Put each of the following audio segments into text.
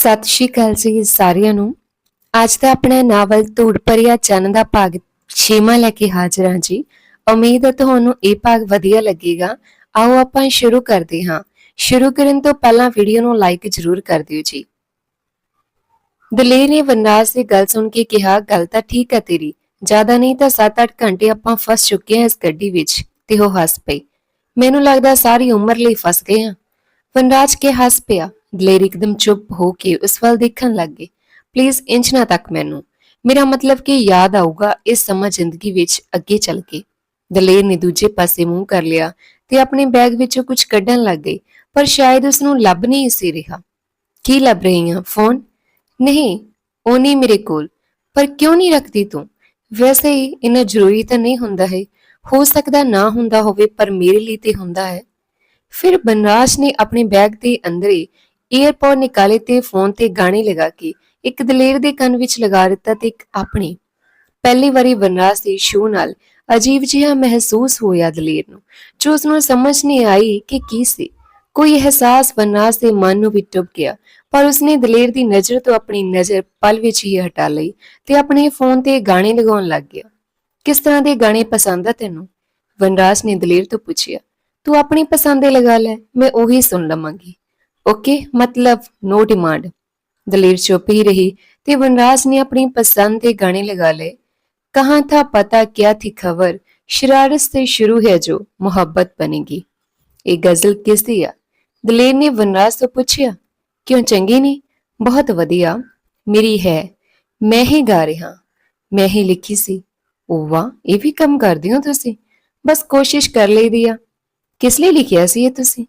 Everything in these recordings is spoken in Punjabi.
ਸਤਿ ਸ਼੍ਰੀ ਅਕਾਲ ਜੀ ਸਾਰਿਆਂ ਨੂੰ। ਅੱਜ ਦਾ ਆਪਣਾ ਨਾਵਲ ਧੂੜ ਭਰਿਆ ਚੰਨ ਦਾ ਭਾਗ ਛੇਵਾਂ ਲੈ ਕੇ ਹਾਜ਼ਰ ਹਾਂ ਜੀ। ਉਮੀਦ ਹੈ ਤੁਹਾਨੂੰ ਇਹ ਭਾਗ ਵਧੀਆ ਲੱਗੇਗਾ। ਆਓ ਆਪਾਂ ਸ਼ੁਰੂ ਕਰਦੇ ਹਾਂ। ਸ਼ੁਰੂ ਕਰਨ ਤੋਂ ਪਹਿਲਾਂ ਵੀਡੀਓ ਨੂੰ ਲਾਈਕ ਜ਼ਰੂਰ ਕਰ ਦਿਓ ਜੀ। ਦਲੇਰ ਨੇ ਵਨਰਾਜ ਦੀ ਗੱਲ ਸੁਣ ਕੇ ਕਿਹਾ, ਗੱਲ ਤਾਂ ਠੀਕ ਹੈ ਤੇਰੀ। ਜ਼ਿਆਦਾ ਨਹੀਂ ਤਾਂ 7-8 ਘੰਟੇ ਆਪਾਂ ਫਸ ਚੁੱਕੇ ਹਾਂ ਇਸ ਗੱਡੀ ਵਿੱਚ ਤੇ ਉਹ ਹੱਸ ਪਈ। ਮੈਨੂੰ ਲੱਗਦਾ ਸਾਰੀ ਉਮਰ ਲਈ ਫਸ ਗਏ ਹਾਂ। ਵਨਰਾਜ ਕੇ ਹੱਸ ਪਿਆ। ਦਲੇਰ ਇੱਕਦਮ ਚੁੱਪ ਹੋ ਕੇ ਉਸ ਵੱਲ ਦੇਖਣ ਲੱਗ ਗਏ। ਪਲੀਜ਼ ਇੰਚ ਨਾ ਤੱਕ ਮੈਨੂੰ। ਮੇਰਾ ਮਤਲਬ ਕਿ ਯਾਦ ਆਊਗਾ ਇਸ ਸਮਾਂ ਜ਼ਿੰਦਗੀ ਵਿੱਚ ਅੱਗੇ ਚੱਲ ਕੇ ਦਲੇਰ ਨੇ ਦੂਜੇ ਪਾਸੇ ਮੂੰਹ ਕਰ ਲਿਆ ਤੇ ਆਪਣੇ ਬੈਗ ਵਿੱਚੋਂ ਕੁਝ ਕੱਢਣ ਲੱਗ ਗਈ, ਪਰ ਸ਼ਾਇਦ ਉਸ ਨੂੰ ਲੱਭ ਨਹੀਂ ਸੀ ਰਿਹਾ। ਕੀ ਲੱਭ ਰਹੀ ਹਾਂ ਫੋਨ? ਨਹੀਂ, ਉਹ ਨਹੀਂ ਮੇਰੇ ਕੋਲ। ਪਰ ਕਿਉਂ ਨਹੀਂ ਰੱਖਦੀ ਤੂੰ? ਵੈਸੇ ਹੀ ਇੰਨਾ ਜ਼ਰੂਰੀ ਤਾਂ ਨਹੀਂ ਹੁੰਦਾ ਹੈ। ਹੋ ਸਕਦਾ ਨਾ ਹੁੰਦਾ ਹੋਵੇ, ਪਰ ਮੇਰੇ ਲਈ ਤੇ ਹੁੰਦਾ ਹੈ ਫਿਰ ਬਨਰਾਜ ਨੇ ਆਪਣੇ ਬੈਗ ਦੇ ਅੰਦਰ ਹੀ ਈਅਰਪੋਡ ਨਿਕਾਲੇ ਤੇ ਫੋਨ ਤੇ ਗਾਣੇ ਲਗਾ ਕੇ ਇੱਕ ਦਲੇਰ ਦੇ ਕੰਨ ਵਿੱਚ ਲਗਾ ਦਿੱਤਾ ਤੇ ਇੱਕ ਆਪਣੀ। ਪਹਿਲੀ ਵਾਰੀ ਬਨਰਾਜ ਦੀ ਸ਼ੂ ਨਾਲ ਅਜੀਬ ਜਿਹਾ ਮਹਿਸੂਸ ਹੋਇਆ ਦਲੇਰ ਨੂੰ, ਜੋ ਉਸ ਨੂੰ ਸਮਝ ਨਹੀਂ ਆਈ ਕਿ ਕੀ ਸੀ। ਕੋਈ ਅਹਿਸਾਸ ਬਨਰਾਜ ਦੇ ਮਨ ਨੂੰ ਵੀ ਡੁੱਬ ਗਿਆ, ਪਰ ਉਸਨੇ ਦਲੇਰ ਦੀ ਨਜ਼ਰ ਤੋਂ ਆਪਣੀ ਨਜ਼ਰ ਪਲ ਵਿੱਚ ਹੀ ਹਟਾ ਲਈ ਤੇ ਆਪਣੇ ਫੋਨ ਤੇ ਗਾਣੇ ਲਗਾਉਣ ਲੱਗ ਗਿਆ। ਕਿਸ ਤਰ੍ਹਾਂ ਦੇ ਗਾਣੇ ਪਸੰਦ ਆ ਤੈਨੂੰ? ਵਨਰਾਜ ਨੇ ਦਲੇਰ ਤੋਂ ਪੁੱਛਿਆ। ਤੂੰ ਆਪਣੀ ਪਸੰਦ ਦੇ ਲਗਾ ਲੈ, ਮੈਂ ਉਹੀ ਸੁਣ ਲਵਾਂਗੀ। ਓਕੇ ਮਤਲਬ ਨੋ ਡਿਮਾਂਡ ਦਲੇਰ ਚੁੱਪ ਹੀ ਰਹੀ ਤੇ ਵਨਰਾਜ ਨੇ ਆਪਣੀ ਪਸੰਦ ਦੇ ਗਾਣੇ ਲਗਾ ਲਏ ਕਹਾਂ ਥਾ ਪਤਾ ਕਿਆ ਥੀ ਖਬਰ ਸ਼ਰਾਰਤ ਸੇ ਸ਼ੁਰੂ ਹੈ ਜੋ ਮੁਹੱਬਤ ਬਨੇਗੀ ਇਹ ਗਜ਼ਲ ਕਿਸ ਦੀ ਆ ਦਲੇਰ ਨੇ ਵਨਰਾਜ ਤੋਂ ਪੁੱਛਿਆ ਕਿਉਂ ਚੰਗੀ ਨਹੀਂ ਬਹੁਤ ਵਧੀਆ ਮੇਰੀ ਹੈ ਮੈਂ ਹੀ ਗਾ ਰਿਹਾ ਮੈਂ ਹੀ ਲਿਖੀ ਸੀ ਉਹ ਵਾਹ ਇਹ ਵੀ ਕੰਮ ਕਰਦੇ ਹੋ ਤੁਸੀਂ ਬਸ ਕੋਸ਼ਿਸ਼ ਕਰ ਲਈਦੀ ਆ ਕਿਸ ਲਈ ਲਿਖਿਆ ਸੀ ਇਹ ਤੁਸੀਂ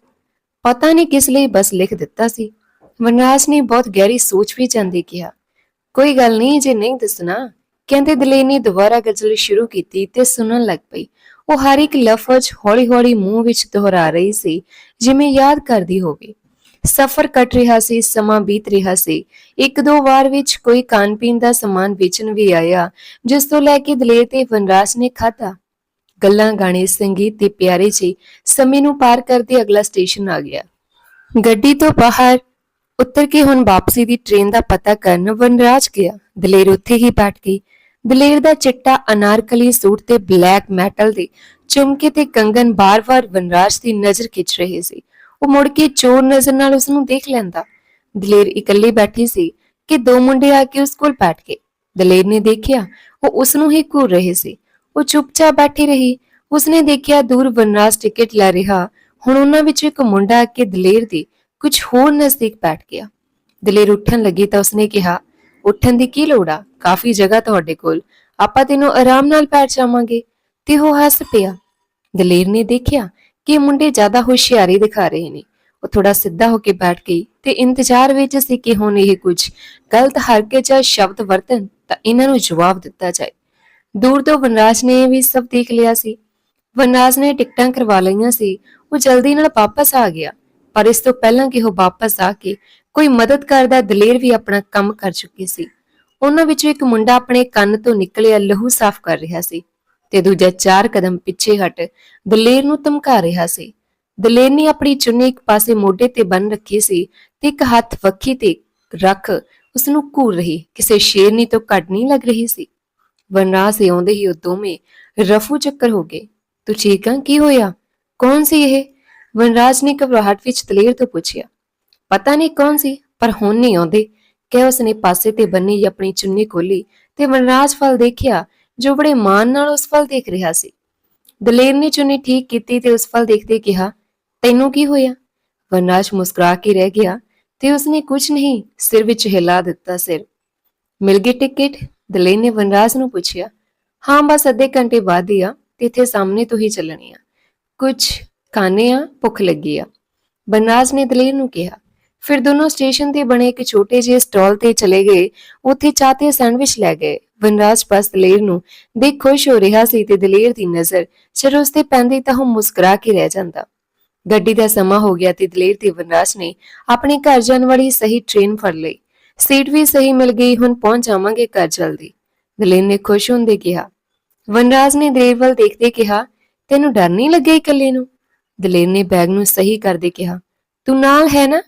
ਪਤਾ ਨਹੀਂ ਕਿਸ ਲਈ ਬਸ ਲਿਖ ਦਿੱਤਾ ਸੀ। ਵਨਰਾਜ ਨੇ ਬਹੁਤ ਗਹਿਰੀ ਸੋਚ ਵਿੱਚ ਜਾਂਦੇ ਕਿਹਾ, ਕੋਈ ਗੱਲ ਨਹੀਂ, ਜੇ ਨਹੀਂ ਦੱਸਣਾ? ਕਹਿੰਦੇ ਦਲੇਰ ਨੇ ਦੁਬਾਰਾ ਗਜ਼ਲ ਸ਼ੁਰੂ ਕੀਤੀ ਤੇ ਸੁਣਨ ਲੱਗ ਪਈ। ਉਹ ਹਰ ਇੱਕ ਲਫ਼ਜ਼ ਹੌਲੀ-ਹੌਲੀ ਮੂੰਹ ਵਿੱਚ ਦੁਹਰਾ ਰਹੀ ਸੀ, ਜਿਵੇਂ ਯਾਦ ਕਰਦੀ ਹੋਵੇ। ਸਫ਼ਰ ਕੱਟ ਰਿਹਾ ਸੀ, ਸਮਾਂ ਬੀਤ ਰਿਹਾ ਸੀ। ਇੱਕ ਦੋ ਵਾਰ ਵਿੱਚ ਕੋਈ ਖਾਣ ਪੀਣ ਦਾ ਸਮਾਨ ਵੇਚਣ ਵੀ ਆਇਆ, ਜਿਸ ਤੋਂ ਲੈ ਕੇ ਦਲੇਰ ਤੇ ਵਨਰਾਜ ਨੇ ਖਾਧਾ। ਗੱਲਾਂ ਗਾਣੇ ਸੰਗੀਤ ਦੇ ਪਿਆਰੇ ਜੀ ਸਮੇਂ ਨੂੰ ਪਾਰ ਕਰਦੇ ਅਗਲਾ ਸਟੇਸ਼ਨ ਆ ਗਿਆ। ਗੱਡੀ ਤੋਂ ਬਾਹਰ ਉੱਤਰ ਕੇ ਹੁਣ ਵਾਪਸੀ ਦੀ ਟ੍ਰੇਨ ਦਾ ਪਤਾ ਕਰਨ ਵਨਰਾਜ ਗਿਆ। ਦਲੇਰ ਉੱਥੇ ਹੀ ਬੈਠ ਗਈ। ਦਲੇਰ ਦਾ ਚਿੱਟਾ ਅਨਾਰਕਲੀ ਸੂਟ ਤੇ ਬਲੈਕ ਮੈਟਲ ਦੇ ਚੁੰਮਕੇ ਤੇ ਕੰਗਨ ਬਾਰ-ਬਾਰ ਵਨਰਾਜ ਦੀ ਨਜ਼ਰ ਖਿੱਚ ਰਹੇ ਸੀ। ਉਹ ਮੁੜ ਕੇ ਚੋਰ ਨਜ਼ਰ ਨਾਲ ਉਸ ਨੂੰ ਦੇਖ ਲੈਂਦਾ। ਦਲੇਰ ਇਕੱਲੀ ਬੈਠੀ ਸੀ ਕਿ ਦੋ ਮੁੰਡੇ ਆ ਕੇ ਉਸ ਕੋਲ ਬੈਠ ਗਏ। ਦਲੇਰ ਨੇ ਦੇਖਿਆ ਉਹ ਉਸ ਨੂੰ ਹੀ ਘੂਰ ਰਹੇ ਸੀ। ਉਹ ਚੁੱਪਚਾਪ ਬੈਠੀ ਰਹੀ। ਉਸਨੇ ਦੇਖਿਆ ਦੂਰ ਵਨਰਾਜ ਟਿਕਟ ਲੈ ਰਿਹਾ। ਹੁਣ ਉਹਨਾਂ ਵਿੱਚੋਂ ਇੱਕ ਮੁੰਡਾ ਆ ਕੇ ਦਲੇਰ ਦੀ ਕੁਝ ਹੋਰ ਨਜ਼ਦੀਕ ਬੈਠ ਗਿਆ। ਦਲੇਰ ਉੱਠਣ ਲੱਗੀ ਤਾਂ ਉਸਨੇ ਕਿਹਾ, ਉੱਠਣ ਦੀ ਕੀ ਲੋੜ ਆ? ਕਾਫੀ ਜਗ੍ਹਾ ਤੁਹਾਡੇ ਕੋਲ। ਆਪਾਂ ਤੈਨੂੰ ਆਰਾਮ ਨਾਲ ਬੈਠ ਜਾਵਾਂਗੇ। ਤੇ ਉਹ ਹੱਸ ਪਿਆ। ਦਲੇਰ ਨੇ ਦੇਖਿਆ ਕਿ ਮੁੰਡੇ ਜ਼ਿਆਦਾ ਹੁਸ਼ਿਆਰੀ ਦਿਖਾ ਰਹੇ ਨੇ। ਉਹ ਥੋੜਾ ਸਿੱਧਾ ਹੋ ਕੇ ਬੈਠ ਗਈ ਤੇ ਇੰਤਜ਼ਾਰ ਵਿੱਚ ਸੀ ਕਿ ਹੁਣ ਇਹ ਕੁਝ ਗਲਤ ਹਰਕਤ ਜਾਂ ਸ਼ਬਦ ਵਰਤਨ ਤਾਂ ਇਹਨਾਂ ਨੂੰ ਜਵਾਬ ਦਿੱਤਾ ਜਾਏ। ਦੂਰ ਤੋਂ ਵਨਰਾਜ ਨੇ ਵੀ ਸਭ ਦੇਖ ਲਿਆ ਸੀ। ਵਨਰਾਜ ਨੇ ਟਿਕਟਾਂ ਕਰਵਾ ਲਈਆਂ ਸੀ। ਉਹ ਜਲਦੀ ਨਾਲ ਵਾਪਸ ਆ ਗਿਆ। ਪਰ ਇਸ ਤੋਂ ਪਹਿਲਾਂ ਕਿ ਉਹ ਵਾਪਸ ਆ ਕੇ ਕੋਈ ਮਦਦ ਕਰਦਾ ਦਲੇਰ ਵੀ ਆਪਣਾ ਕੰਮ ਕਰ ਚੁੱਕੀ ਸੀ। ਉਹਨਾਂ ਵਿੱਚੋਂ ਇੱਕ ਮੁੰਡਾ ਆਪਣੇ ਕੰਨ ਤੋਂ ਨਿਕਲਿਆ ਲਹੂ ਸਾਫ਼ ਕਰ ਰਿਹਾ ਸੀ ਤੇ ਦੂਜਾ ਚਾਰ ਕਦਮ ਪਿੱਛੇ ਹਟ ਦਲੇਰ ਨੂੰ ਧਮਕਾ ਰਿਹਾ ਸੀ। ਦਲੇਰ ਨੇ ਆਪਣੀ ਚੁੰਨੀ ਇੱਕ ਪਾਸੇ ਮੋਢੇ ਤੇ ਬੰਨ ਰੱਖੀ ਸੀ ਤੇ ਇੱਕ ਹੱਥ ਵੱਖੀ ਤੇ ਰੱਖ ਉਸ ਨੂੰ ਘੂਰ ਰਹੀ। ਕਿਸੇ ਸ਼ੇਰਨੀ ਤੋਂ ਘੱਟ ਨਹੀਂ ਲੱਗ ਰਹੀ ਸੀ। ਵਨਰਾਜ ਦੇ ਆਉਂਦੇ ਹੀ ਉਹ ਦੋਵੇਂ ਰਫੂ ਚੱਕਰ ਹੋ ਗਏ। ਤੂੰ ਠੀਕ ਆ? ਕੀ ਹੋਇਆ? ਕੌਣ ਸੀ ਇਹ? ਵਨਰਾਜ ਨੇ ਘਬਰਾਹਟ ਵਿੱਚ ਦਲੇਰ ਤੋਂ ਪੁੱਛਿਆ। ਪਤਾ ਨਹੀਂ ਕੌਣ ਸੀ, ਪਰ ਹੁਣ ਨਹੀਂ ਆਉਂਦੇ। ਕਿ ਉਸਨੇ ਪਾਸੇ ਤੇ ਬੰਨੀ ਆਪਣੀ ਚੁੰਨੀ ਖੋਲੀ ਤੇ ਵਨਰਾਜ ਫਲ ਦੇਖਿਆ, ਜੋ ਬੜੇ ਮਾਣ ਨਾਲ ਉਸ ਫਲ ਦੇਖ ਰਿਹਾ ਸੀ। ਦਲੇਰ ਨੇ ਚੁੰਨੀ ਠੀਕ ਕੀਤੀ ਤੇ ਉਸ ਫਲ ਦੇਖਦੇ ਕਿਹਾ, ਤੈਨੂੰ ਕੀ ਹੋਇਆ? ਵਨਰਾਜ ਮੁਸਕਰਾ ਕੇ ਰਹਿ ਗਿਆ ਤੇ ਉਸਨੇ ਕੁਝ ਨਹੀਂ ਸਿਰ ਵਿੱਚ ਹਿਲਾ ਦਿੱਤਾ ਸਿਰ। ਮਿਲ ਗਈ ਟਿਕਟ? ਦਲੇਰ ਨੇ ਵਨਰਾਜ ਨੂੰ ਪੁੱਛਿਆ, ਹਾਂ, ਬਸ ਅੱਧੇ ਘੰਟੇ ਬਾਅਦ ਹੀ ਆ, ਤੇ ਇੱਥੇ ਸਾਹਮਣੇ ਤੋਂ ਹੀ ਚੱਲਣੀ ਆ। ਕੁਝ ਖਾਣੇ ਆ? ਭੁੱਖ ਲੱਗੀ ਆ। ਬਨਰਾਜ ਨੇ ਦਲੇਰ ਨੂੰ ਕਿਹਾ। ਫਿਰ ਦੋਨੋਂ ਸਟੇਸ਼ਨ ਤੇ ਬਣੇ ਇੱਕ ਛੋਟੇ ਜਿਹੇ ਸਟਾਲ ਤੇ ਚਲੇ ਗਏ। ਉੱਥੇ ਚਾਹ ਤੇ ਸੈਂਡਵਿਚ ਲੈ ਗਏ। ਵਨਰਾਜ ਬਸ ਦਲੇਰ ਨੂੰ, ਦੇਖ, ਖੁਸ਼ ਹੋ ਰਿਹਾ ਸੀ? ਤੇ ਦਲੇਰ ਦੀ ਨਜ਼ਰ ਸਿਰ ਉਸ ਤੇ ਪੈਂਦੀ ਤਾਂ ਉਹ ਮੁਸਕਰਾ ਕੇ ਰਹਿ ਜਾਂਦਾ। ਗੱਡੀ ਦਾ ਸਮਾਂ ਹੋ ਗਿਆ ਤੇ ਦਲੇਰ ਤੇ ਵਨਰਾਜ ਨੇ ਆਪਣੇ ਘਰ ਜਾਣ ਵਾਲੀ ਸਹੀ ਟ੍ਰੇਨ ਫੜ ਲਈ। ਸੀਟ ਵੀ ਸਹੀ ਮਿਲ ਗਈ, ਹੁਣ ਪਹੁੰਚ ਜਾਵਾਂਗੇ ਘਰ ਜਲਦੀ। ਦਲੇਰ ਨੇ ਖੁਸ਼ ਹੁੰਦੇ ਕਿਹਾ। ਵਨਰਾਜ ਨੇ ਦਲੇਰ ਵੱਲ ਦੇਖਦੇ ਕਿਹਾ, ਤੈਨੂੰ ਡਰ ਨਹੀਂ ਲੱਗਿਆ ਇਕੱਲੇ ਨੂੰ? ਦਲੇਰ ਨੇ ਬੈਗ ਨੂੰ ਸਹੀ ਕਰਦੇ ਕਿਹਾ, ਤੂੰ ਨਾਲ ਹੈ ਨਾ?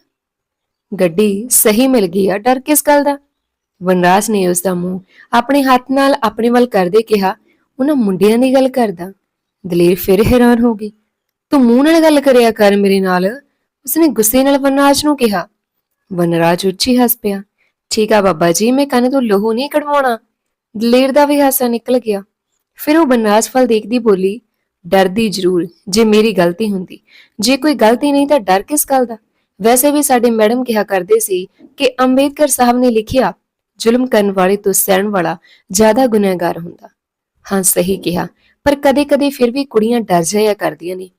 ਗੱਡੀ ਸਹੀ ਮਿਲ ਗਈ ਆ, ਡਰ ਕਿਸ ਗੱਲ ਦਾ? ਵਨਰਾਜ ਨੇ ਉਸ ਦਾ ਮੂੰਹ ਆਪਣੇ ਹੱਥ ਨਾਲ ਆਪਣੇ ਵੱਲ ਕਰਦੇ ਕਿਹਾ, ਉਹਨਾਂ ਮੁੰਡਿਆਂ ਦੀ ਗੱਲ ਕਰਦਾ। ਦਲੇਰ ਫਿਰ ਹੈਰਾਨ ਹੋ ਗਈ, ਤੂੰ ਮੂੰਹ ਨਾਲ ਗੱਲ ਕਰਿਆ ਕਰ ਮੇਰੇ ਨਾਲ? ਉਸਨੇ ਗੁੱਸੇ ਨਾਲ ਵਨਰਾਜ ਨੂੰ ਕਿਹਾ। ਵਨਰਾਜ ਉੱਚੀ ਹੱਸ ਪਿਆ ਠੀਕ ਆ ਬਾਬਾ ਜੀ, ਮੈਂ ਕੰਨ ਤੋਂ ਲਹੂ ਨਹੀਂ ਕਢਵਾਉਣਾ। ਦਲੇਰ ਦਾ ਵੀ ਹਾਸਾ ਨਿਕਲ ਗਿਆ। ਫਿਰ ਉਹ ਬਨਰਾਜ ਫਲ ਦੇਖਦੀ ਬੋਲੀ, ਡਰਦੀ ਜ਼ਰੂਰ, ਜੇ ਮੇਰੀ ਗਲਤੀ ਹੁੰਦੀ। ਜੇ ਕੋਈ ਗਲਤੀ ਨਹੀਂ ਤਾਂ ਡਰ ਕਿਸ ਗੱਲ ਦਾ? ਵੈਸੇ ਵੀ ਸਾਡੇ ਮੈਡਮ ਕਿਹਾ ਕਰਦੇ ਸੀ ਕਿ ਅੰਬੇਦਕਰ ਸਾਹਿਬ ਨੇ ਲਿਖਿਆ, ਜ਼ੁਲਮ ਕਰਨ ਵਾਲੇ ਤੋਂ ਸਹਿਣ ਵਾਲਾ ਜ਼ਿਆਦਾ ਗੁਨਹਗਾਰ ਹੁੰਦਾ। ਹਾਂ, ਸਹੀ ਕਿਹਾ, ਪਰ ਕਦੇ-ਕਦੇ ਫਿਰ ਵੀ ਕੁੜੀਆਂ ਡਰ ਜਾਇਆ ਕਰਦੀਆਂ ਨੇ।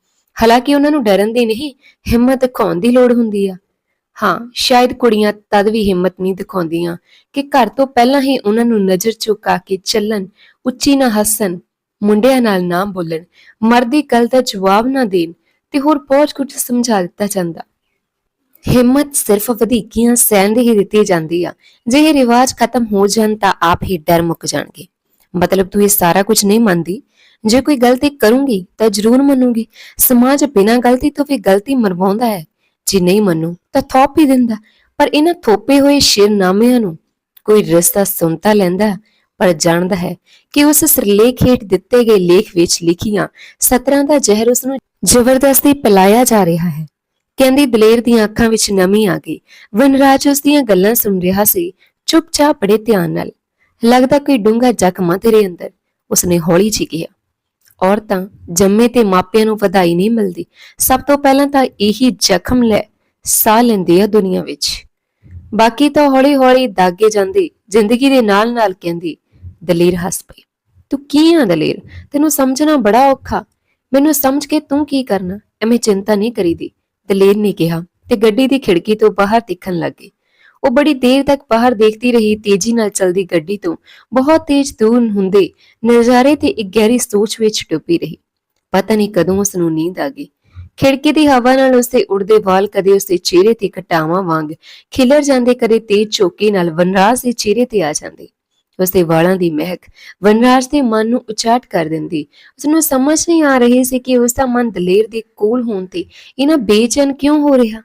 ਹਾਲਾਂਕਿ ਉਹਨਾਂ ਨੂੰ ਡਰਨ ਦੀ ਨਹੀਂ, ਹਿੰਮਤ ਦਿਖਾਉਣ ਦੀ ਲੋੜ ਹੁੰਦੀ ਆ। ਹਾਂ, ਸ਼ਾਇਦ ਕੁੜੀਆਂ ਤਦ ਵੀ ਹਿੰਮਤ ਨਹੀਂ ਦਿਖਾਉਂਦੀਆਂ ਕਿ ਘਰ ਤੋਂ ਪਹਿਲਾਂ ਹੀ ਉਹਨਾਂ ਨੂੰ ਨਜ਼ਰ ਝੁਕਾ ਕੇ ਚੱਲਣ, ਉੱਚੀ ਨਾ ਹੱਸਣ, ਮੁੰਡਿਆਂ ਨਾਲ ਨਾ ਬੋਲਣ, ਮਰਦੀ ਗੱਲ ਦਾ ਜਵਾਬ ਨਾ ਦੇਣ ਤੇ ਹੋਰ ਬਹੁਤ ਕੁਝ ਸਮਝਾ ਦਿੱਤਾ ਜਾਂਦਾ। ਹਿੰਮਤ ਸਿਰਫ ਵਧੀਕੀਆਂ ਸਹਿਣ ਦੀ ਹੀ ਦਿੱਤੀ ਜਾਂਦੀ ਆ। ਜੇ ਇਹ ਰਿਵਾਜ ਖਤਮ ਹੋ ਜਾਣ ਤਾਂ ਆਪ ਹੀ ਡਰ ਮੁੱਕ ਜਾਣਗੇ। ਮਤਲਬ ਤੂੰ ਇਹ ਸਾਰਾ ਕੁਝ ਨਹੀਂ ਮੰਨਦੀ? ਜੇ ਕੋਈ ਗਲਤੀ ਕਰੂੰਗੀ ਤਾਂ ਜ਼ਰੂਰ ਮੰਨੂਗੀ। ਸਮਾਜ ਬਿਨਾਂ ਗਲਤੀ ਤੋਂ ਵੀ ਗਲਤੀ ਮਰਵਾਉਂਦਾ ਹੈ। ਜੇ ਨਹੀਂ ਮੰਨੂ, ਤਾਂ ਥੋਪ ਹੀ ਦਿੰਦਾ। ਪਰ ਇਹਨਾਂ ਥੋਪੇ ਹੋਏ ਸ਼ਿਰਨਾਮਿਆਂ ਨੂੰ ਕੋਈ ਰਸਤਾ ਸੁਣਤਾ ਲੈਂਦਾ, ਪਰ ਜਾਣਦਾ ਹੈ ਕਿ ਉਸ ਸਿਰਲੇਖ ਹੇਠ ਦਿੱਤੇ ਗਏ ਲੇਖ ਵਿੱਚ ਲਿਖੀਆਂ ਸਤਰਾਂ ਦਾ ਜ਼ਹਿਰ ਉਸ ਨੂੰ ਜ਼ਬਰਦਸਤੀ ਪਿਲਾਇਆ ਜਾ ਰਿਹਾ ਹੈ। ਕਹਿੰਦੀ ਦਲੇਰ ਦੀਆਂ ਅੱਖਾਂ ਵਿੱਚ ਨਮੀ ਆ ਗਈ। ਵਨਰਾਜ ਉਸ ਦੀਆਂ ਗੱਲਾਂ ਸੁਣ ਰਿਹਾ ਸੀ, ਚੁੱਪਚਾਪ ਬੜੇ ਧਿਆਨ ਨਾਲ। ਲੱਗਦਾ ਕੋਈ ਡੂੰਘਾ ਜ਼ਖਮ ਆ ਤੇਰੇ ਅੰਦਰ, ਉਸਨੇ ਹੌਲੀ ਜੀ ਕਿਹਾ। ਔਰਤਾਂ ਜੰਮੇ ਤੇ ਮਾਪਿਆਂ ਨੂੰ ਵਧਾਈ ਨਹੀਂ ਮਿਲਦੀ। ਸਭ ਤੋਂ ਪਹਿਲਾਂ ਤਾਂ ਇਹੀ ਜ਼ਖਮ ਲੈ ਸਾਹ ਲੈਂਦੇ ਆ ਦੁਨੀਆ ਵਿੱਚ। ਬਾਕੀ ਤਾਂ ਹੌਲੀ-ਹੌਲੀ ਦਾਗੇ ਜਾਂਦੇ, ਜ਼ਿੰਦਗੀ ਦੇ ਨਾਲ-ਨਾਲ ਕਹਿੰਦੀ, ਦਲੇਰ ਹੱਸ ਪਈ। ਤੂੰ ਕੀ ਆ ਦਲੇਰ? ਤੈਨੂੰ ਸਮਝਣਾ ਬੜਾ ਔਖਾ। ਮੈਨੂੰ ਸਮਝ ਕੇ ਤੂੰ ਕੀ ਕਰਨਾ? ਐਵੇਂ ਚਿੰਤਾ ਨਹੀਂ ਕਰੀਦੀ। ਦਲੇਰ ਨੇ ਕਿਹਾ ਤੇ ਗੱਡੀ ਦੀ ਖਿੜਕੀ ਤੋਂ ਬਾਹਰ ਦਿਖਣ ਲੱਗੀ ਉਹ ਬੜੀ ਦੇਰ ਤੱਕ ਬਾਹਰ ਦੇਖਦੀ ਰਹੀ, ਤੇਜ਼ੀ ਨਾਲ ਚਲਦੀ ਗੱਡੀ ਤੋਂ। ਬਹੁਤ ਤੇਜ਼ ਦੂਰ ਹੁੰਦੇ ਨਜ਼ਾਰੇ ਤੇ ਇੱਕ ਗਹਿਰੀ ਸੋਚ ਵਿੱਚ ਡੁੱਬੀ ਰਹੀ। ਪਤਾ ਨਹੀਂ ਕਦੋਂ ਉਸ ਨੂੰ ਨੀਂਦ ਆ ਗਈ। ਖਿੜਕੀ ਦੀ ਹਵਾ ਨਾਲ ਉਸਦੇ ਉੜਦੇ ਵਾਲ ਕਦੇ ਉਸਦੇ ਚਿਹਰੇ ਤੇ ਘਟਾਵਾਂ ਵਾਂਗ ਖਿਲਰ ਜਾਂਦੇ, ਕਦੇ ਤੇਜ਼ ਝੋਕੇ ਨਾਲ ਵਨਰਾਜ ਦੇ ਚਿਹਰੇ ਤੇ ਆ ਜਾਂਦੇ। ਉਸਦੇ ਵਾਲਾਂ ਦੀ ਮਹਿਕ ਵਨਰਾਜ ਦੇ ਮਨ ਨੂੰ ਉਚਾਟ ਕਰ ਦਿੰਦੀ। ਉਸਨੂੰ ਸਮਝ ਨਹੀਂ ਆ ਰਹੀ ਸੀ ਕਿ ਉਸਦਾ ਮਨ ਦਲੇਰ ਦੇ ਕੋਲ ਹੋਣ ਤੇ ਇਹਨਾਂ ਬੇਚੈਨ ਕਿਉਂ ਹੋ ਰਿਹਾ?